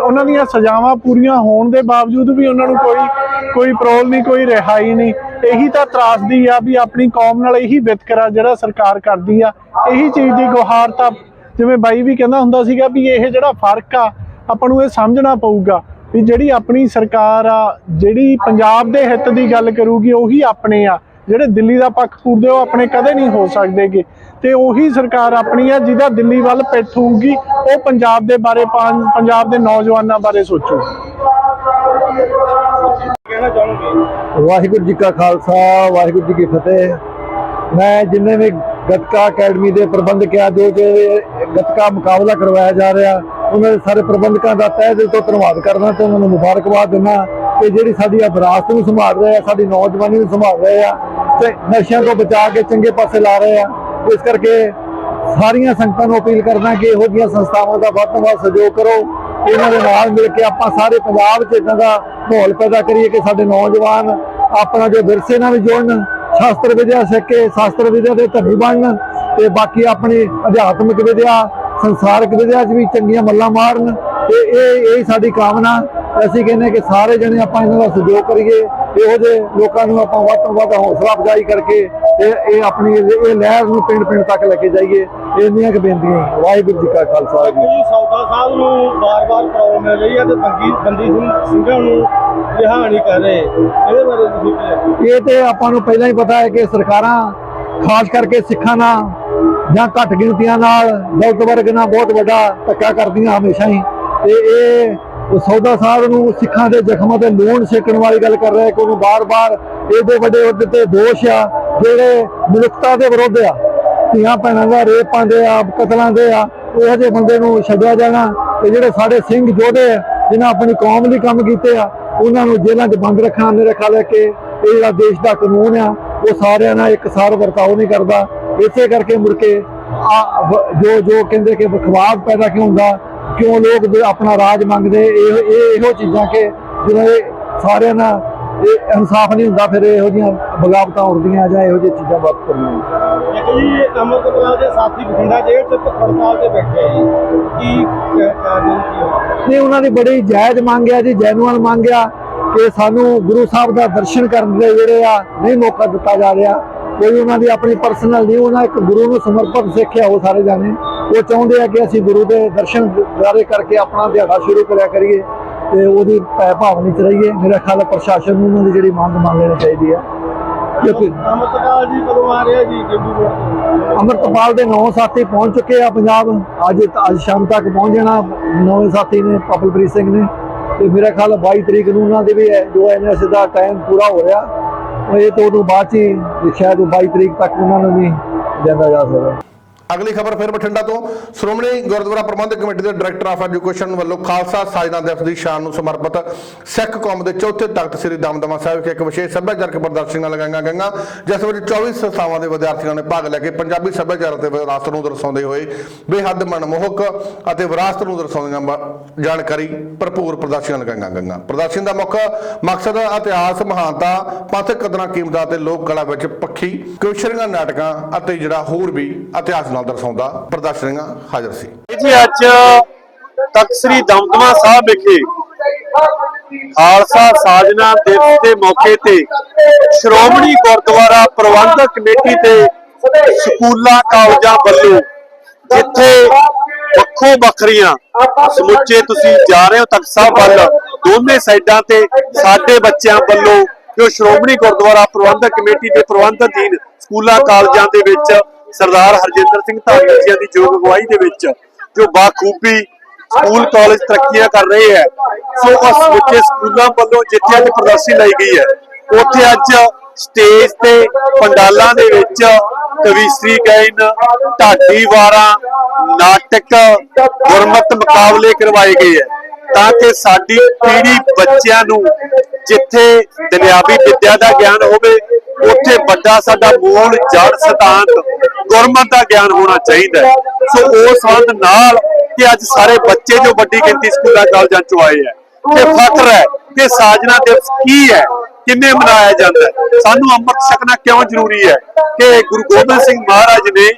ਉਹਨਾਂ ਦੀਆਂ ਸਜ਼ਾਵਾਂ ਪੂਰੀਆਂ ਹੋਣ ਦੇ ਬਾਵਜੂਦ ਵੀ ਉਹਨਾਂ ਨੂੰ ਕੋਈ ਕੋਈ ਪਰੋਲ ਨਹੀਂ, ਕੋਈ ਰਿਹਾਈ ਨਹੀਂ। ਇਹੀ ਤਾਂ ਤਰਾਸਦੀ ਆ ਵੀ ਆਪਣੀ ਕੌਮ ਨਾਲ ਇਹੀ ਵਿਤਕਰਾ ਜਿਹੜਾ ਸਰਕਾਰ ਕਰਦੀ ਆ। ਇਹੀ ਚੀਜ਼ ਦੀ ਗੁਹਾਰ ਤਾਂ ਜਿਵੇਂ ਬਾਈ ਵੀ ਕਹਿੰਦਾ ਹੁੰਦਾ ਸੀਗਾ ਵੀ ਇਹ ਜਿਹੜਾ ਫ਼ਰਕ ਆ, ਆਪਾਂ ਨੂੰ ਇਹ ਸਮਝਣਾ ਪਊਗਾ। ਵੀ ਜਿਹੜੀ ਆਪਣੀ ਸਰਕਾਰ ਆ ਜਿਹੜੀ ਪੰਜਾਬ ਦੇ ਹਿੱਤ ਦੀ ਗੱਲ ਕਰੂਗੀ ਉਹੀ ਆਪਣੇ ਆ। ਜਿਹੜੇ ਦਿੱਲੀ ਦਾ ਪੱਖ ਪੂਰਦੇ ਉਹ ਆਪਣੇ ਕਦੇ ਨਹੀਂ ਹੋ ਸਕਦੇਗੇ। ਤੇ ਉਹੀ ਸਰਕਾਰ ਆਪਣੀ ਆ ਜਿਹਦਾ ਦਿੱਲੀ ਵੱਲ ਪਿੱਠ ਹੋਊਗੀ ਉਹ ਪੰਜਾਬ ਦੇ ਬਾਰੇ ਪੰਜਾਬ ਦੇ ਨੌਜਵਾਨਾਂ ਬਾਰੇ ਸੋਚੂ। ਕਹਿਣਾ ਚਾਹੋਗੇ? ਵਾਹਿਗੁਰੂ ਜੀ ਕਾ ਖਾਲਸਾ ਵਾਹਿਗੁਰੂ ਜੀ ਕੀ ਫਤਿਹ। ਮੈਂ ਜਿੰਨੇ ਵੀ ਗੱਤਕਾ ਅਕੈਡਮੀ ਦੇ ਪ੍ਰਬੰਧਕ ਆ ਜੋ ਕਿ ਇਹ ਗੱਤਕਾ ਮੁਕਾਬਲਾ ਕਰਵਾਇਆ ਜਾ ਰਿਹਾ। ਉਹਨਾਂ ਦੇ ਸਾਰੇ ਪ੍ਰਬੰਧਕਾਂ ਦਾ ਤਹਿ ਦਿਲ ਤੋਂ ਧੰਨਵਾਦ ਕਰਦਾ ਤੇ ਉਹਨਾਂ ਨੂੰ ਮੁਬਾਰਕਬਾਦ ਦਿੰਦਾ ਕਿ ਜਿਹੜੀ ਸਾਡੀ ਆ ਵਿਰਾਸਤ ਨੂੰ ਸੰਭਾਲ ਰਹੇ ਆ, ਸਾਡੀ ਨੌਜਵਾਨੀ ਨੂੰ ਸੰਭਾਲ ਰਹੇ ਆ ਤੇ ਨਸ਼ਿਆਂ ਤੋਂ ਬਚਾ ਕੇ ਚੰਗੇ ਪਾਸੇ ਲਾ ਰਹੇ ਆ। ਇਸ ਕਰਕੇ ਸਾਰੀਆਂ ਸੰਗਤਾਂ ਨੂੰ ਅਪੀਲ ਕਰਦਾ ਕਿ ਇਹੋ ਜਿਹੀਆਂ ਸੰਸਥਾਵਾਂ ਦਾ ਵੱਧ ਤੋਂ ਵੱਧ ਸਹਿਯੋਗ ਕਰੋ। ਇਹਨਾਂ ਦੇ ਨਾਲ ਮਿਲ ਕੇ ਆਪਾਂ ਸਾਰੇ ਪੰਜਾਬ 'ਚ ਇਦਾਂ ਦਾ ਮਾਹੌਲ ਪੈਦਾ ਕਰੀਏ ਕਿ ਸਾਡੇ ਨੌਜਵਾਨ ਆਪਣਾ ਜੋ ਵਿਰਸੇ ਨਾਲ ਵੀ ਜੁੜਨ ਸ਼ਾਸਤਰ ਵਿਦਿਆ ਸਿੱਖ ਕੇ ਸ਼ਾਸਤਰ ਵਿਦਿਆ ਦੇ ਧਨੀ ਬਣਨ ਤੇ ਬਾਕੀ ਆਪਣੀ ਅਧਿਆਤਮਿਕ ਵਿਦਿਆ, ਸੰਸਾਰਿਕ ਵਿਦਿਆ 'ਚ ਵੀ ਚੰਗੀਆਂ ਮੱਲਾਂ ਮਾਰਨ ਤੇ ਇਹ ਇਹ ਸਾਡੀ ਕਾਮਨਾ। ਅਸੀਂ ਕਹਿੰਦੇ ਕਿ ਸਾਰੇ ਜਣੇ ਆਪਾਂ ਇਹਨਾਂ ਦਾ ਸਹਿਯੋਗ ਕਰੀਏ, ਇਹੋ ਜਿਹੇ ਲੋਕਾਂ ਨੂੰ ਆਪਾਂ ਵੱਧ ਤੋਂ ਵੱਧ ਹੌਸਲਾ ਅਫਜ਼ਾਈ ਕਰਕੇ ਇਹ ਇਹ ਆਪਣੀ ਇਹ ਲਹਿਰ ਨੂੰ ਪਿੰਡ ਪਿੰਡ ਤੱਕ ਲੈ ਕੇ ਜਾਈਏ। ਇੰਨੀਆਂ ਕੁ ਬੇਨਤੀਆਂ ਵਾਹਿਗੁਰੂ ਜੀ ਕਾ ਖਾਲਸਾ, ਵਾਹਿਗੁਰੂ ਜੀ ਸੌਦਾ ਸਾਹਿਬ ਨੂੰ ਬਾਰ-ਬਾਰ ਪ੍ਰੋਬਲਮ ਮਿਲ ਰਹੀ ਹੈ ਤੇ ਬੰਦੀ ਬੰਦੀ ਸਿੰਘਾਂ ਨੂੰ ਰਿਹਾ ਨਹੀਂ ਕਰ ਰਹੇ। ਇਹਦੇ ਬਾਰੇ ਤੁਸੀਂ ਕੀ ਕਹਿਣਾ? ਇਹ ਤੇ ਆਪਾਂ ਨੂੰ ਪਹਿਲਾਂ ਹੀ ਪਤਾ ਹੈ ਕਿ ਸਰਕਾਰਾਂ ਖਾਸ ਕਰਕੇ ਸਿੱਖਾਂ ਨਾਲ ਜਾਂ ਘੱਟ ਗਿਣਤੀਆਂ ਨਾਲ ਦਲਿਤ ਵਰਗ ਨਾਲ ਬਹੁਤ ਵੱਡਾ ਧੱਕਾ ਕਰਦੀਆਂ ਹਮੇਸ਼ਾ ਹੀ। ਤੇ ਇਹ ਸੌਦਾ ਸਾਹਿਬ ਨੂੰ ਸਿੱਖਾਂ ਦੇ ਜ਼ਖਮਾਂ ਤੇ ਲੂਣ ਸੇਕਣ ਵਾਲੀ ਗੱਲ ਕਰ ਰਿਹਾ ਕਿ ਉਹਨੂੰ ਬਾਰ-ਬਾਰ ਇਹਦੇ ਵੱਡੇ ਉਹਦੇ ਤੇ ਦੋਸ਼ ਆ, ਜਿਹੜੇ ਮਨੁੱਖਤਾ ਦੇ ਵਿਰੁੱਧ ਆ। ਧੀਆਂ ਭੈਣਾਂ ਦਾ ਰੇਪ ਪਾਉਂਦੇ ਆ, ਕਤਲਾਂ ਦੇ ਆ ਇਹੋ ਜਿਹੇ ਬੰਦੇ ਨੂੰ ਛੱਡਿਆ ਜਾਣਾ ਤੇ ਜਿਹੜੇ ਸਾਡੇ ਸਿੰਘ ਯੋਧੇ ਆ ਜਿਨ੍ਹਾਂ ਆਪਣੀ ਕੌਮ ਲਈ ਕੰਮ ਕੀਤੇ ਆ ਉਹਨਾਂ ਨੂੰ ਜੇਲ੍ਹਾਂ 'ਚ ਬੰਦ ਰੱਖਣਾ ਨੇ ਰੱਖਾ ਹੈ ਕੇ ਇਹ ਜਿਹੜਾ ਦੇਸ਼ ਦਾ ਕਾਨੂੰਨ ਆ, ਉਹ ਸਾਰਿਆਂ ਨਾਲ ਇੱਕਸਾਰ ਵਰਤਾਓ ਨਹੀਂ ਕਰਦਾ। ਇਸੇ ਕਰਕੇ ਮੁੜ ਕੇ ਜੋ ਜੋ ਕਹਿੰਦੇ ਕਿ ਵਿਖਵਾਦ ਪੈਦਾ ਕਿਉਂ ਹੁੰਦਾ, ਕਿਉਂ ਲੋਕ ਜੋ ਆਪਣਾ ਰਾਜ ਮੰਗਦੇ, ਇਹ, ਇਹੋ ਚੀਜ਼ਾਂ ਕਿ ਜਦੋਂ ਇਹ ਸਾਰਿਆਂ ਨਾਲ ਇਹ ਇਨਸਾਫ ਨਹੀਂ ਹੁੰਦਾ ਫਿਰ ਇਹੋ ਜਿਹੀਆਂ ਬਗਾਵਤਾਂ ਉੱਠਦੀਆਂ ਜਾਂ ਇਹੋ ਜਿਹੀਆਂ ਚੀਜ਼ਾਂ ਵਾਪਰਦੀਆਂ ਇੱਕ ਜੀ ਅਮਰਤਪਾਲ ਦੇ ਸਾਥੀ ਬਠਿੰਡਾ ਜੇਲ੍ਹ 'ਚ ਭੁੱਖ ਹੜਤਾਲ ਤੇ ਬੈਠੇ ਆ ਜੀ। ਕੀ ਕ- ਕਾਰਨ ਕੀ ਹੋਇਆ? ਨਹੀਂ ਉਹਨਾਂ ਦੀ ਬੜੀ ਜਾਇਜ਼ ਮੰਗ ਆ ਜੀ ਜੈਨੂਅਲ ਮੰਗ ਆ ਕਿ ਸਾਨੂੰ ਗੁਰੂ ਸਾਹਿਬ ਦਾ ਦਰਸ਼ਨ ਕਰਨ ਦੇ ਜਿਹੜੇ ਆ ਨਹੀਂ ਮੌਕਾ ਦਿੱਤਾ ਜਾ ਰਿਹਾ। ਕੋਈ ਉਹਨਾਂ ਦੀ ਆਪਣੀ ਪਰਸਨਲ ਨਹੀਂ ਉਹਨਾਂ ਇੱਕ ਗੁਰੂ ਨੂੰ ਸਮਰਪਿਤ ਸਿੱਖਿਆ ਉਹ ਸਾਰੇ ਜਾਣੇ। ਉਹ ਚਾਹੁੰਦੇ ਆ ਕਿ ਅਸੀਂ ਗੁਰੂ ਦੇ ਦਰਸ਼ਨ ਦਿਦਾਰੇ ਕਰਕੇ ਆਪਣਾ ਦਿਹਾੜਾ ਸ਼ੁਰੂ ਕਰਿਆ ਕਰੀਏ। ਤੇ ਉਹਦੀ ਭੈ ਭਾਵਨੀ ਚ ਰਹੀਏ। ਮੇਰਾ ਖਿਆਲ ਹੈ ਪ੍ਰਸ਼ਾਸਨ ਨੂੰ ਉਹਨਾਂ ਦੀ ਜਿਹੜੀ ਮੰਗ ਮੰਨ ਲੈਣੀ ਚਾਹੀਦੀ ਆ। ਕਿਉਂਕਿ ਅਮਰਤਪਾਲ ਜੀ ਕਦੋਂ ਆ ਰਹੇ ਜੀ ਅਮਰਤਪਾਲ ਦੇ ਨੌ ਸਾਥੀ ਪਹੁੰਚ ਚੁੱਕੇ ਆ ਪੰਜਾਬ। ਅੱਜ ਅੱਜ ਸ਼ਾਮ ਤੱਕ ਪਹੁੰਚ ਜਾਣਾ। ਨੌਵੇਂ ਸਾਥੀ ਨੇ ਪਪਲਪ੍ਰੀਤ ਸਿੰਘ ਨੇ। ਤੇ ਮੇਰਾ ਖਿਆਲ ਹੈ 22 ਤਰੀਕ ਨੂੰ ਉਹਨਾਂ ਦੇ ਵੀ ਹੈ ਜੋ ਐਨਐਸ ਦਾ ਟਾਈਮ ਪੂਰਾ ਹੋ ਰਿਹਾ ਉਹ ਇਹ ਤੋਂ ਬਾਅਦ ਹੀ ਸ਼ਾਇਦ 22 ਤਰੀਕ ਤੱਕ ਉਹਨਾਂ ਨੂੰ ਵੀ ਜਾਂਦਾ ਜਾ ਸਕਦਾ। ਅਗਲੀ ਖਬਰ ਫਿਰ ਬਠਿੰਡਾ ਤੋਂ। ਸ਼੍ਰੋਮਣੀ ਗੁਰਦੁਆਰਾ ਪ੍ਰਬੰਧਕ ਕਮੇਟੀ ਦੇ ਡਾਇਰੈਕਟਰ ਆਫ ਐਜੂਕੇਸ਼ਨ ਵੱਲੋਂ ਖਾਲਸਾ ਸਾਜਨਾ ਦਿਵਸ ਦੀ ਸ਼ਾਨ ਨੂੰ ਸਮਰਪਿਤ ਸਿੱਖ ਕੌਮ ਦੇ ਚੌਥੇ ਤਖਤ ਸ੍ਰੀ ਦਮਦਮਾ ਸਾਹਿਬ ਵਿਖੇ ਇੱਕ ਵਿਸ਼ੇਸ਼ ਸੱਭਿਆਚਾਰਕ ਪ੍ਰਦਰਸ਼ਨੀਆਂ ਲਗਾਈਆਂ ਗਈਆਂ, ਜਿਸ ਵਿੱਚ 24 ਸੰਸਥਾਵਾਂ ਦੇ ਵਿਦਿਆਰਥੀਆਂ ਨੇ ਭਾਗ ਲੈ ਕੇ ਪੰਜਾਬੀ ਸੱਭਿਆਚਾਰ ਅਤੇ ਵਿਰਾਸਤ ਨੂੰ ਦਰਸਾਉਂਦੇ ਹੋਏ ਬੇਹੱਦ ਮਨਮੋਹਕ ਅਤੇ ਵਿਰਾਸਤ ਨੂੰ ਦਰਸਾਉਂਦੀਆਂ ਬ- ਜਾਣਕਾਰੀ ਭਰਪੂਰ ਪ੍ਰਦਰਸ਼ਨੀਆਂ ਲਗਾਈਆਂ ਗਈਆਂ। ਪ੍ਰਦਰਸ਼ਨ ਦਾ ਮੁੱਖ ਮਕਸਦ ਇਤਿਹਾਸ, ਮਹਾਨਤਾ, ਪੰਥਕ ਕਦਰਾਂ, ਕੀਮਤਾਂ ਅਤੇ ਲੋਕ ਕਲਾ ਵਿੱਚ ਪੱਖੀ, ਕਵਿਸ਼ਰੀਆਂ, ਨਾਟਕਾਂ ਅਤੇ ਜਿਹੜਾ ਹੋਰ ਵੀ ਇਤਿਹਾਸ ਨਾਲ ਦਰਸਾਉਂਦਾ ਪ੍ਰਦਰਸ਼ਨੀਆਂ ਹਾਜ਼ਰ ਸੀ। ਜੀ ਅੱਜ ਤਖਤ ਸ੍ਰੀ ਦਮਦਮਾ ਸਾਹਿਬ ਵਿਖੇ ਖਾਲਸਾ ਸਾਜਨਾ ਦਿਵਸ ਦੇ ਮੌਕੇ ਤੇ ਸ਼੍ਰੋਮਣੀ ਗੁਰਦੁਆਰਾ ਪ੍ਰਬੰਧਕ ਕਮੇਟੀ ਤੇ ਸਕੂਲਾਂ, ਕਾਲਜਾਂ ਵੱਲੋਂ ਜਿੱਥੇ ਵੱਖੋ ਵੱਖਰੀਆਂ ਸਮੁੱਚੇ ਤੁਸੀਂ ਜਾ ਰਹੇ ਹੋ, ਤਖਤ ਸਾਹਿਬ ਵੱਲ ਦੋਨੇ ਸਾਈਡਾਂ ਤੇ ਸਾਡੇ ਬੱਚਿਆਂ ਵੱਲੋਂ ਜੋ ਸ਼੍ਰੋਮਣੀ ਗੁਰਦੁਆਰਾ ਪ੍ਰਬੰਧਕ ਕਮੇਟੀ ਦੇ ਪ੍ਰਬੰਧ ਅਧੀਨ ਸਕੂਲਾਂ, ਕਾਲਜਾਂ ਦੇ ਵਿੱਚ ਸਰਦਾਰ ਹਰਜਿੰਦਰ ਸਿੰਘ ਧਾਲੀਵਾਲ ਜੀ ਦੀ ਯੋਗ ਅਗਵਾਈ ਦੇ ਵਿੱਚ ਜੋ ਬਾਖੂਬੀ ਸਕੂਲ, ਕਾਲਜ ਤਰੱਕੀਆਂ ਕਰ ਰਹੇ ਹੈ, ਸੋ ਉਸ ਸਮੁੱਚੇ ਸਕੂਲਾਂ ਵੱਲੋਂ ਜਿੱਥੇ ਅੱਜ ਪ੍ਰਦਰਸ਼ਨੀ ਲਾਈ ਗਈ ਹੈ, ਉੱਥੇ ਅੱਜ ਸਟੇਜ ਤੇ ਪੰਡਾਲਾਂ ਦੇ ਵਿੱਚ ਕਵੀਸ਼ਰੀ ਗਾਇਨ ਢਾਡੀ ਵਾਰਾਂ, ਨਾਟਕ ਗੁਰਮਤ ਮੁਕਾਬਲੇ ਕਰਵਾਏ ਗਏ ਹੈ, ਤਾਂ ਕਿ ਸਾਡੀ ਪੀੜ੍ਹੀ ਬੱਚਿਆਂ ਨੂੰ ਜਿੱਥੇ ਦੁਨਿਆਵੀ ਵਿੱਦਿਆ ਦਾ ਗਿਆਨ ਹੋਵੇ ਉੱਥੇ ਵੱਡਾ ਸਾਡਾ ਮੂਲ ਜੜ ਸਿਧਾਂਤ ਗੁਰਮਤ ਦਾ ਗਿਆਨ ਹੋਣਾ ਚਾਹੀਦਾ ਹੈ। ਸੋ ਉਸ ਸੰਬੰਧ ਨਾਲ ਕਿ ਅੱਜ ਸਾਰੇ ਬੱਚੇ ਜੋ ਵੱਡੀ ਗਿਣਤੀ ਸਕੂਲਾਂ, ਕਾਲਜਾਂ ਚੋਂ ਆਏ ਹੈ, ਤੇ ਫਖਰ ਹੈ ਕਿ ਸਾਜਨਾ ਦਿਵਸ ਕੀ ਹੈ ਕਿਵੇਂ ਮਨਾਇਆ ਜਾਂਦਾ ਸਾਨੂੰ ਅੰਮ੍ਰਿਤ ਛਕਣਾ ਕਿਉਂ ਜ਼ਰੂਰੀ ਹੈ ਕਿ ਗੁਰੂ ਗੋਬਿੰਦ ਸਿੰਘ ਮਹਾਰਾਜ ਨੇ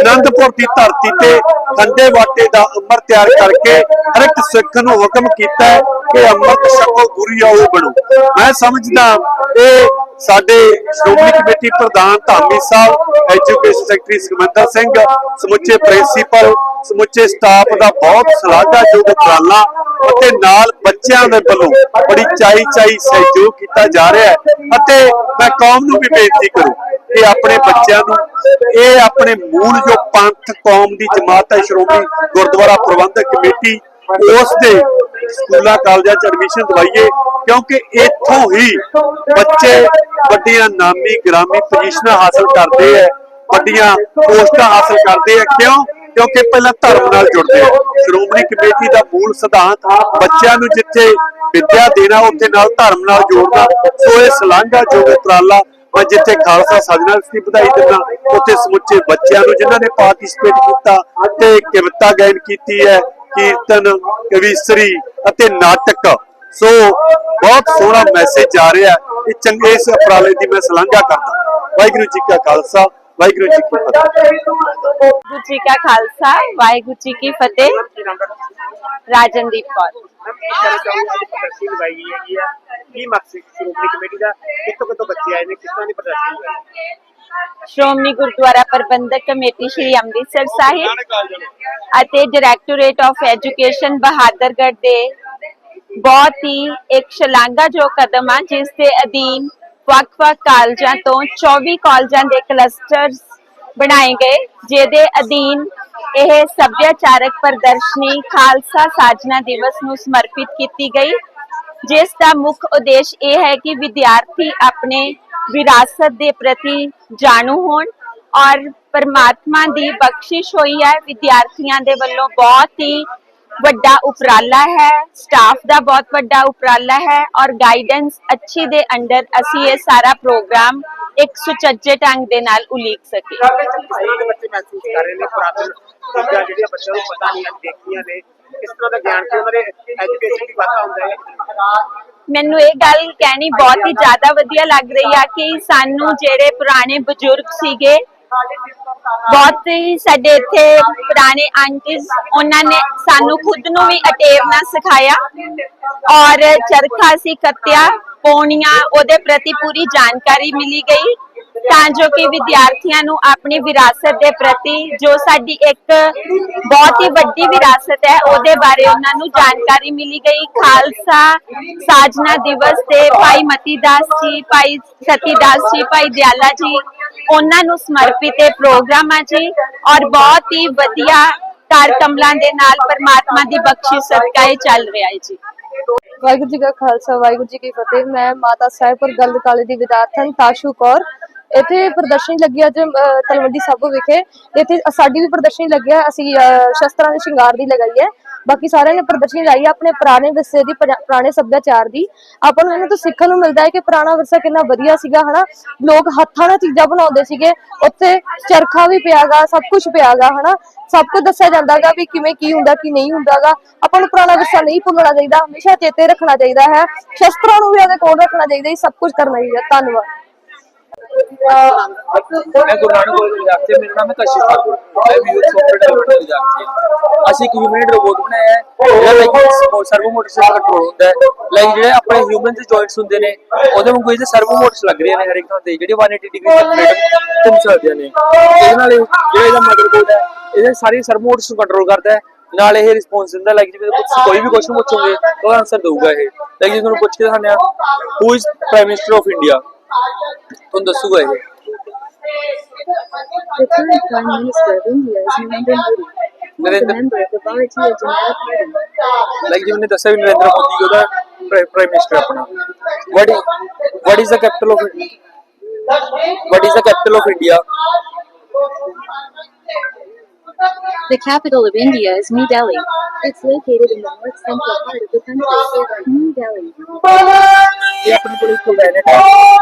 ਅਨੰਦਪੁਰ ਦੀ ਧਰਤੀ ਤੇ ਖੰਡੇ ਵਾਟੇ ਦਾ ਅੰਮ੍ਰਿਤ ਤਿਆਰ ਕਰਕੇ ਹਰ ਇੱਕ ਸਿੱਖ ਨੂੰ ਹੁਕਮ ਕੀਤਾ ਕਿ ਅੰਮ੍ਰਿਤ ਛਕੋ ਗੁਰੂ ਆਓ ਬਣੋ। ਮੈਂ ਸਮਝਦਾ ਇਹ ਸਾਡੇ ਸ਼੍ਰੋਮਣੀ ਕਮੇਟੀ ਪ੍ਰਧਾਨ ਧਾਮੀ ਸਾਹਿਬ, ਐਜੂਕੇਸ਼ਨ ਸੈਕਟਰੀ ਸੁਖਮੰਦਰ ਸਿੰਘ, ਸਮੁੱਚੇ ਪ੍ਰਿੰਸੀਪਲ, ਸਮੁੱਚੇ ਸਟਾਫ ਦਾ ਬਹੁਤ ਸ਼ਲਾਘਾਯੋਗ ਉਪਰਾਲਾ ਅਤੇ ਨਾਲ ਬੱਚਿਆਂ ਦੇ ਵੱਲੋਂ ਬੜੀ ਚਾਈ ਚਾਈ ਸਹਿਯੋਗ ਕੀਤਾ ਜਾ ਰਿਹਾ ਹੈ। ਅਤੇ ਮੈਂ ਕੌਮ ਨੂੰ ਵੀ ਬੇਨਤੀ ਕਰੂੰ ਕਿ ਆਪਣੇ ਬੱਚਿਆਂ ਨੂੰ ਇਹ ਆਪਣੇ ਮੂਲ ਜੋ ਪੰਥ ਕੌਮ ਦੀ ਜਮਾਤ ਹੈ ਸ਼੍ਰੋਮਣੀ ਗੁਰਦੁਆਰਾ ਪ੍ਰਬੰਧਕ ਕਮੇਟੀ, ਉਸ ਦੇ ਸਕੂਲਾਂ, ਕਾਲਜਾਂ 'ਚ ਐਡਮਿਸ਼ਨ ਦਵਾਈਏ, ਕਿਉਂਕਿ ਇੱਥੋਂ ਹੀ ਬੱਚੇ ਵੱਡੀਆਂ ਨਾਮੀ, ਗ੍ਰਾਮੀ ਪੋਜੀਸ਼ਨਾਂ ਹਾਸਲ ਕਰਦੇ ਹੈ ਵੱਡੀਆਂ ਪੋਸਟਾਂ ਹਾਸਲ ਕਰਦੇ ਆ। ਕਿਉਂ? ਕਿਉਂਕਿ ਪਹਿਲਾਂ ਧਰਮ ਨਾਲ ਜੁੜਦੇ ਆ। ਸ਼੍ਰੋਮਣੀ ਕਮੇਟੀ ਦਾ ਮੂਲ ਸਿਧਾਂਤ, ਬੱਚਿਆਂ ਨੂੰ ਜਿੱਥੇ ਵਿਦਿਆ ਦੇਣਾ, ਉੱਥੇ ਨਾਲ ਧਰਮ ਨਾਲ ਜੋੜਨਾ। ਸੋ ਇਹ ਸਲਾਘਾ, ਜੋ ਉਪਰਾਲਾ ਮੈਂ ਜਿੱਥੇ ਖਾਲਸਾ ਸਾਜਨਾ ਦੀ ਵਧਾਈ ਦਿੰਦਾ, ਉੱਥੇ ਸਮੁੱਚੇ ਬੱਚਿਆਂ ਨੂੰ ਜਿਨ੍ਹਾਂ ਨੇ ਪਾਰਟਿਸਿਪੇਟ ਕੀਤਾ ਤੇ ਕਵਿਤਾ ਗਾਇਨ ਕੀਤੀ ਹੈ ਕੀਰਤਨ, ਕਵੀਸਰੀ ਅਤੇ ਨਾਟਕ। ਸੋ ਬਹੁਤ ਸੋਹਣਾ ਮੈਸੇਜ ਆ ਰਿਹਾ ਇਹ ਚੰਗੇ ਇਸ ਉਪਰਾਲੇ ਦੀ ਮੈਂ ਸ਼ਲਾਘਾ ਕਰਦਾ। ਵਾਹਿਗੁਰੂ ਜੀ ਕਾ ਖਾਲਸਾ। ਵਾਹਿਗੁਰੂ ਜੀ ਕੀ ਫਤਿਹ। ਵਾਹਿਗੁਰੂ ਜੀ ਕਾ ਖਾਲਸਾ ਵਾਹਿਗੁਰੂ ਜੀ ਕੀ ਫਤਿਹ। ਰਾਜਨਦੀਪ ਕੌਰ। ਕੀ ਮਕਸਦ ਸ਼੍ਰੋਮਣੀ ਕਮੇਟੀ ਦਾ? ਕਿੱਥੋਂ ਕਿੱਥੋਂ ਬੱਚੇ ਆਏ ਨੇ? ਕਿਸ ਤਰ੍ਹਾਂ ਦੀ ਪ੍ਰਦਰਸ਼ਨੀ ਹੋਈ? ਸ਼੍ਰੋਮਣੀ ਗੁਰਦੁਆਰਾ ਪ੍ਰਬੰਧਕ ਕਮੇਟੀ ਸ਼੍ਰੀ ਅੰਮ੍ਰਿਤਸਰ ਸਾਹਿਬ ਅਤੇ ਡਾਇਰੈਕਟੋਰੇਟ ਆਫ ਐਜੂਕੇਸ਼ਨ ਬਹਾਦਰਗੜ੍ਹ ਦੇ ਬਹੁਤ ਹੀ ਇੱਕ ਸ਼ਲਾਘਾਯੋਗ ਕਦਮ ਆ ਜਿਸ ਦੇ ਅਧੀਨ ਵੱਖ-ਵੱਖ ਕਾਲਜਾਂ ਤੋਂ 24 ਕਾਲਜਾਂ ਦੇ ਕਲਸਟਰਸ ਬਣਾਏ ਗਏ, ਜਿਹਦੇ ਅਧੀਨ ਇਹ ਸੱਭਿਆਚਾਰਕ ਪ੍ਰਦਰਸ਼ਨੀ ਖਾਲਸਾ ਸਾਜਨਾ ਦਿਵਸ ਨੂੰ ਸਮਰਪਿਤ ਕੀਤੀ ਗਈ, ਜਿਸ ਦਾ ਮੁੱਖ ਉਦੇਸ਼ ਇਹ ਹੈ ਕਿ ਵਿਦਿਆਰਥੀ ਆਪਣੇ ਵਿਰਾਸਤ ਦੇ ਪ੍ਰਤੀ ਜਾਣੂ ਹੋਣ ਔਰ ਪਰਮਾਤਮਾ ਦੀ ਬਖਸ਼ਿਸ਼ ਹੋਈ ਹੈ। ਵਿਦਿਆਰਥੀਆਂ ਦੇ ਵੱਲੋਂ ਬਹੁਤ ਹੀ ਵੱਡਾ ਉਪਰਾਲਾ ਹੈ। ਸਟਾਫ ਦਾ ਬਹੁਤ ਵੱਡਾ ਉਪਰਾਲਾ ਹੈ ਔਰ ਗਾਈਡੈਂਸ ਅੱਛੀ ਦੇ ਅੰਡਰ ਅਸੀਂ ਇਹ ਸਾਰਾ ਪ੍ਰੋਗਰਾਮ ਇੱਕ ਸੁਚੱਜੇ ਢੰਗ ਦੇ ਨਾਲ ਉਲੀਕ ਸਕੇ ਜਿਹੜੇ ਬੱਚੇ ਮਹਿਸੂਸ ਕਰ ਰਹੇ ਨੇ? ਪੁਰਾਤਨ ਚੀਜ਼ਾਂ ਜਿਹੜੀਆਂ ਬੱਚਿਆਂ ਨੂੰ ਪਤਾ ਨਹੀਂ ਹਨ ਦੇਖੀਆਂ ਨੇ। ਕਿਸ ਤਰ੍ਹਾਂ ਦਾ ਗਿਆਨ ਕਿ ਉਹਨਾਂ ਦੇ? ਐਜੂਕੇਸ਼ਨ ਵੀ ਵਾਧਾ ਹੁੰਦਾ ਹੈ। ਮੈਨੂੰ ਇਹ ਗੱਲ ਕਹਿਣੀ ਬਹੁਤ ਹੀ ਜ਼ਿਆਦਾ ਵਧੀਆ ਲੱਗ ਰਹੀ ਆ ਕਿ ਸਾਨੂੰ ਜਿਹੜੇ ਪੁਰਾਣੇ ਬਜ਼ੁਰਗ ਸੀਗੇ ਬਹੁਤ ਹੀ ਸਾਡੇ ਇੱਥੇ ਪੁਰਾਣੇ ਆਂਟੀਜ਼ ਉਹਨਾਂ ਨੇ ਸਾਨੂੰ ਖੁਦ ਨੂੰ ਵੀ ਅਟੇਵਨਾ ਸਿਖਾਇਆ। ਔਰ ਚਰਖਾ ਸੀ ਕੱਤਿਆ, ਪੋਣੀਆਂ, ਉਹਦੇ ਪ੍ਰਤੀ ਪੂਰੀ ਜਾਣਕਾਰੀ ਮਿਲੀ ਗਈ। ਤਾਂ ਜੋ ਕਿ ਵਿਦਿਆਰਥੀਆਂ ਨੂੰ ਆਪਣੀ ਵਿਰਾਸਤ ਦੇ ਪ੍ਰਤੀ ਜੋ ਸਾਡੀ ਇੱਕ ਬਹੁਤ ਹੀ ਵੱਡੀ ਵਿਰਾਸਤ ਹੈ, ਉਹਦੇ ਬਾਰੇ ਉਹਨਾਂ ਨੂੰ ਜਾਣਕਾਰੀ ਮਿਲੀ ਗਈ। ਖਾਲਸਾ ਸਾਜਨਾ ਦਿਵਸ ਤੇ ਭਾਈ ਮਤੀ ਦਾਸ ਜੀ, ਭਾਈ ਸਤੀ ਦਾਸ ਜੀ, ਭਾਈ ਦਿਆਲਾ ਜੀ, ਉਹਨਾਂ ਨੂੰ ਸਮਰਪਿਤ ਇਹ ਪ੍ਰੋਗਰਾਮ ਆ ਜੀ। ਔਰ ਬਹੁਤ ਹੀ ਵਧੀਆ ਕਾਰ ਕਮਲਾਂ ਦੇ ਨਾਲ ਪਰਮਾਤਮਾ ਦੀ ਬਖਸ਼ਿਸ਼, ਸਦਕਾ ਇਹ ਚੱਲ ਰਿਹਾ ਹੈ ਜੀ। ਵਾਹਿਗੁਰੂ ਜੀ ਕਾ ਖਾਲਸਾ, ਵਾਹਿਗੁਰੂ ਜੀ ਕੀ ਫਤਿਹ। ਮੈਂ ਮਾਤਾ ਸਾਹਿਬਪੁਰ ਗਲਦ ਕਾਲੇ ਦੀ ਵਿਦਿਆਰਥਣ ਤਾਸ਼ੂ ਕੌਰ। ਇੱਥੇ ਪ੍ਰਦਰਸ਼ਨੀ ਲੱਗੀ ਅੱਜ ਤਲਵੰਡੀ ਸਾਬੋ ਵਿਖੇ। ਇੱਥੇ ਸਾਡੀ ਵੀ ਪ੍ਰਦਰਸ਼ਨੀ ਲੱਗਿਆ ਅਸੀਂ ਸ਼ਸਤਰਾਂ ਦੇ ਸ਼ਿੰਗਾਰ ਦੀ ਲਗਾਈ ਹੈ। ਬਾਕੀ ਸਾਰਿਆਂ ਨੇ ਪ੍ਰਦਰਸ਼ਨੀ ਲਾਈ ਹੈ ਆਪਣੇ ਪੁਰਾਣੇ ਵਿਰਸੇ ਦੀ ਪੁਰਾਣੇ ਸੱਭਿਆਚਾਰ ਦੀ। ਆਪਾਂ ਨੂੰ ਇਹਨਾਂ ਤੋਂ ਸਿੱਖਣ ਨੂੰ ਮਿਲਦਾ ਹੈ ਕਿ ਪੁਰਾਣਾ ਵਿਰਸਾ ਕਿੰਨਾ ਵਧੀਆ ਸੀਗਾ, ਹਨਾ? ਲੋਕ ਹੱਥਾਂ ਨਾਲ ਚੀਜ਼ਾਂ ਬਣਾਉਂਦੇ ਸੀਗੇ। ਉੱਥੇ ਚਰਖਾ ਵੀ ਪਿਆਗਾ ਸਭ ਕੁਝ ਪਿਆਗਾ ਹਨਾ? ਸਭ ਕੁਝ ਦੱਸਿਆ ਜਾਂਦਾਗਾ ਵੀ ਕਿਵੇਂ ਕੀ ਹੁੰਦਾ, ਕੀ ਨਹੀਂ ਹੁੰਦਾਗਾ ਆਪਾਂ ਨੂੰ ਪੁਰਾਣਾ ਵਿਰਸਾ ਨਹੀਂ ਭੁੱਲਣਾ ਚਾਹੀਦਾ। ਹਮੇਸ਼ਾ ਚੇਤੇ ਰੱਖਣਾ ਚਾਹੀਦਾ ਹੈ। ਸ਼ਸਤਰਾਂ ਨੂੰ ਵੀ ਉਹਦੇ ਕੋਲ ਰੱਖਣਾ ਚਾਹੀਦਾ ਇਹ ਸਭ ਕੁਝ ਕਰਨਾ ਚਾਹੀਦਾ। ਧੰਨਵਾਦ। ਮੈਂ ਗੁਰੂ ਨਾਨਕ ਕਾਲਜ ਵਿਦਿਆਰਥੀ ਹਾਂ। ਮੇਰਾ ਨਾਮ ਹੈ ਕਸ਼ਿਸ਼ ਠਾਕੁਰ ਮੈਂ ਵੀ ਸੌਫਟਵੇਅਰ ਡਿਵੈਲਪਮੈਂਟ ਵਿਦਿਆਰਥੀ ਅਸੀਂ ਇੱਕ ਹਿਊਮਨਿਟ ਰੋਬੋਟ ਬਣਾਇਆ ਹੈ। ਜਿਹੜਾ ਲਾਈਕ ਸਰਵੋ ਮੋਟਰ ਸੇ ਕੰਟਰੋਲ ਹੁੰਦਾ ਹੈ। ਲਾਈਕ ਜਿਹੜੇ ਆਪਣੇ ਹਿਊਮਨ ਦੇ ਜੁਆਇੰਟਸ ਹੁੰਦੇ ਨੇ, ਉਹਦੇ ਵਾਂਗੂ ਇਹਦੇ ਸਰਵੋ ਮੋਟਰਸ ਲੱਗ ਰਹੀਆਂ ਨੇ ਹਰ ਇੱਕ ਥਾਂ ਤੇ। ਜਿਹੜੇ 180 ਡਿਗਰੀ ਤੇ ਘੁੰਮ ਸਕਦੇ ਨੇ। ਇਹਦੇ ਨਾਲ ਜਿਹੜਾ ਇਹਦਾ ਮਦਰਬੋਰਡ ਹੈ, ਇਹਦੇ ਸਾਰੀ ਸਰਵੋ ਮੋਟਰਸ ਨੂੰ ਕੰਟਰੋਲ ਕਰਦਾ ਹੈ। ਨਾਲ ਇਹ ਰਿਸਪੌਂਸ ਦਿੰਦਾ ਲਾਈਕ ਜਿਵੇਂ ਤੁਸੀਂ ਕੋਈ ਵੀ ਕੁਐਸਚਨ ਪੁੱਛੋਗੇ ਤਾਂ ਆਨਸਰ ਦਊਗਾ ਇਹ। ਲਾਈਕ ਜੇ ਤੁਹਾਨੂੰ ਪੁੱਛ ਕੇ ਦਿਖਾਉਂਦੇ who is prime minister of India ਤੁਹਾਨੂੰ ਦੱਸੂਗਾ ਇਹ The current Prime Minister of India is Narendra Modi. He is a Narendra- member of the Bharatiya Janata Party. Like ਜਿਵੇਂ ਨੇ ਦੱਸਿਆ ਵੀ ਨਰਿੰਦਰ ਮੋਦੀ ਜੀ ਉਹਦਾ ਪ੍ਰਾਈਮ ਮਿਨਿਸਟਰ ਆਪਣਾ what what is the capital of what is the capital of India The capital of India is New Delhi. It's located in the north central part of the country. New Delhi. ਇਹ ਆਪਣੇ ਕੋਲ ਇੱਕ ਵੈਨਟ ਹੈ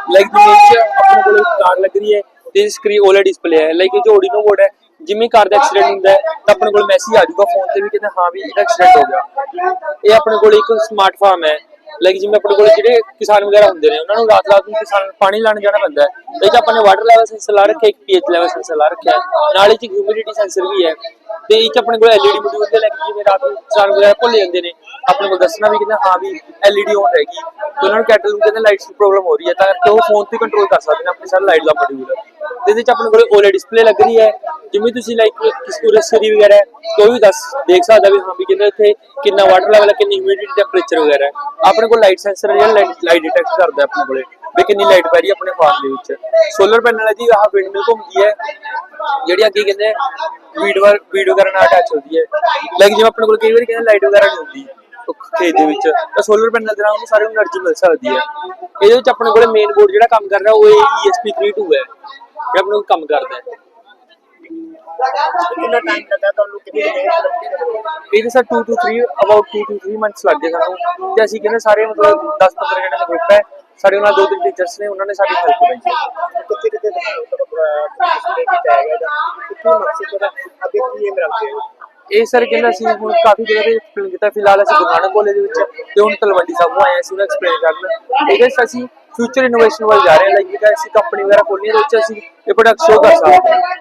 like ਜਿਵੇਂ ਇਹ 'ਚ ਆਪਣੇ ਕੋਲ ਇੱਕ ਕਾਰ ਲੱਗ ਰਹੀ ਹੈ ਤੇ ਇਸ ਸਕਰੀਨ OLED ਡਿਸਪਲੇ ਹੈ ਲਾਈਕ ਇਹ ਜੋ ਓਡੀਨੋ ਮੋਡ ਹੈ ਜਿਵੇਂ ਕਾਰ ਦਾ ਐਕਸੀਡੈਂਟ ਹੁੰਦਾ ਹੈ ਤਾਂ ਆਪਣੇ ਕੋਲ ਮੈਸੇਜ ਆ ਜਾਊਗਾ ਫੋਨ ਤੇ ਵੀ ਕਿ ਹਾਂ ਵੀ ਇਹਦਾ ਐਕਸੀਡੈਂਟ ਹੋ ਗਿਆ ਇਹ ਆਪਣੇ ਕੋਲ ਇੱਕ ਸਮਾਰਟ ਫਾਰਮ ਹੈ ਲਾਈਕ ਜਿਵੇਂ ਆਪਣੇ ਕੋਲ ਜਿਹੜੇ ਕਿਸਾਨ ਵਗੈਰਾ ਹੁੰਦੇ ਨੇ, ਉਹਨਾਂ ਨੂੰ ਰਾਤ ਰਾਤ ਨੂੰ ਕਿਸਾਨ ਪਾਣੀ ਲਾਣ ਜਾਣਾ ਪੈਂਦਾ ਹੈ। ਇਹ 'ਚ ਆਪਾਂ ਨੇ ਵਾਟਰ ਲੈਵਲ ਸੈਂਸਰ ਲਾ ਰੱਖਿਆ, ਇੱਕ ਪੀਐਚ ਲੈਵਲ ਸੈਂਸਰ ਲਾ ਰੱਖਿਆ ਨਾਲ ਹੀ ਹਿਊਮਿਡਿਟੀ ਸੈਂਸਰ ਵੀ ਹੈ। ਤੇ ਇਹ 'ਚ ਆਪਣੇ ਕੋਲ ਐਲਈਡੀ ਮੋਡਿਊਲ ਤੇ ਲਾਈਕ ਜਿਵੇਂ ਰਾਤ ਨੂੰ ਕਿਸਾਨ ਵਗੈਰਾ ਭੁੱਲ ਜਾਂਦੇ ਨੇ। ਆਪਣੇ ਕੋਲ ਦੱਸਣਾ ਵੀ ਕਿ ਹਾਂ ਵੀ ਐਲਈਡੀ ਔਨ ਹੈਗੀ। ਤੇ ਉਹਨਾਂ ਨੂੰ ਕੈਟਲ ਨੂੰ ਕਹਿੰਦੇ ਲਾਈਟਸ ਦੀ ਪ੍ਰੋਬਲਮ ਹੋ ਰਹੀ ਹੈ, ਤਾਂ ਕਰਕੇ ਉਹ ਫੋਨ ਤੇ ਕੰਟਰੋਲ ਕਰ ਸਕਦੇ ਨੇ ਆਪਣੀ ਸਾਰੀ ਲਾਈਟ ਦਾ ਮੋਡਿਊਲ ਤੇ ਇਹਦੇ 'ਚ ਆਪਣੇ ਕੋਲ OLED ਡਿਸਪਲੇ ਲੱਗ ਰਹੀ ਹੈ। ਜਿਵੇਂ ਤੁਸੀਂ ਲਾਈਕ ਕਿਸੇ ਨੂੰ ਰੈਸਰੀ ਵਗੈਰਾ ਕੋਈ ਵੀ ਦੱਸ, ਦੇਖ ਸਕਦਾ ਵੀ ਹਾਂ ਵੀ ਕਹਿੰਦੇ ਇੱਥੇ ਕਿੰਨਾ ਵਾਟਰ ਲੈਵਲ ਹੈ, ਕਿੰਨੀ ਹਿਊਮਿਡਿਟੀ ਟੈਂਪਰੇਚਰ ਵਗੈਰਾ ਆਪਣੇ ਕੋਲ ਲਾਈਟ ਸੈਂਸਰ ਜਿਹੜਾ ਲਾਈਟ ਡਿਟੈਕਟ ਕਰਦਾ ਆਪਣੇ ਕੋਲੇ। ਵੀ ਕਿੰਨੀ ਲਾਈਟ ਪੈ ਰਹੀ ਹੈ ਆਪਣੇ ਫਾਰਮ ਦੇ ਵਿੱਚ? ਸੋਲਰ ਪੈਨਲ ਹੈ ਜੀ ਆਹ ਵਿੰਡਮਿਲ ਘੁੰਮਦੀ ਹੈ। ਜਿਹੜੀ ਅੱਗੇ ਕਹਿੰਦੇ ਵੀਡੀਓ ਵੀਡੀਓ ਕਰਨ ਨਾਲ ਅਟੈਚ ਹੁੰਦੀ ਹੈ। ਲਾਈਕ ਜਿਵੇਂ ਆਪਣੇ ਕੋਲ ਕਈ ਵਾਰੀ ਕਹਿੰਦੇ ਲਾਈਟ ਵਗੈਰਾ ਨਹੀਂ ਹੁੰਦੀ ਖੇਤ ਦੇ ਵਿੱਚ। ਤਾਂ ਸੋਲਰ ਪੈਨਲ ਦੇ ਨਾਲ ਉਹਨੂੰ ਸਾਰੀ એનર્ਜੀ ਮਿਲ ਸਕਦੀ ਹੈ। ਇਹਦੇ ਵਿੱਚ ਆਪਣੇ ਕੋਲ ਮੇਨ ਬੋਰਡ ਜਿਹੜਾ ਕੰਮ ਕਰ ਰਿਹਾ ਉਹ ESP32 ਹੈ। ਜਿਹੜਾ ਆਪਣੇ ਕੋਲ ਕੰਮ ਕਰਦਾ ਹੈ। ਕਿੰਨਾ ਟਾਈਮ ਲੱਗਾ ਤੁਹਾਨੂੰ ਕਿੰਨੇ ਇਹਦੇ sir 2 to 3 about 2 to 3 months ਲੱਗਦੇ ਸਾਨੂੰ। ਤੇ ਅਸੀਂ ਕਹਿੰਦੇ ਸਾਰੇ ਮਤਲਬ 10 15 ਜਣੇ ਦਾ ਗਰੁੱਪ ਹੈ। ਸਾਡੇ ਨਾਲ ਦੋ ਤਿੰਨ ਟੀਚਰਸ ਨੇ ਉਹਨਾਂ ਨੇ ਸਾਡੀ ਹੈਲਪ ਹੈ ਕਿੱਥੇ ਕਿੱਥੇ ਕੀਤਾ ਕਿੱਥੇ ਮਕਸਦ ਦਾ ਅੱਗੇ ਕੀ ਏਮ ਰੱਖਦੇ ਹੋ? ਇਹ ਸਰ ਕਹਿੰਦਾ ਅਸੀਂ ਹੁਣ ਕਾਫੀ ਜਗ੍ਹਾ ਤੇ ਐਕਸਪਲੇਨ ਕੀਤਾ। ਫਿਲਹਾਲ ਅਸੀਂ ਗੁਰੂ ਨਾਨਕ ਕਾਲਜ ਦੇ ਵਿੱਚ ਤੇ ਹੁਣ ਤਲਵੰਡੀ ਸਾਹਿਬ ਨੂੰ ਆਏ ਹਾਂ ਅਸੀਂ ਉਹਨੂੰ ਐਕਸਪਲੇਨ ਕਰਨ। ਇਹਦੇ 'ਚ ਅਸੀਂ ਫਿਊਚਰ ਇਨੋਵੇਸ਼ਨ ਵੱਲ ਜਾ ਰਹੇ ਹਾਂ ਲਾਈਕ ਜਿੱਦਾਂ ਅਸੀਂ ਕੰਪਨੀ ਵਗੈਰਾ ਖੋਲ੍ਹਣੀ ਦੇ ਵਿੱਚ ਅਸੀਂ ਇਹ ਪ੍ਰੋਡਕਟ ਸ਼ੋ ਕਰ ਸਕਦੇ ਹਾਂ।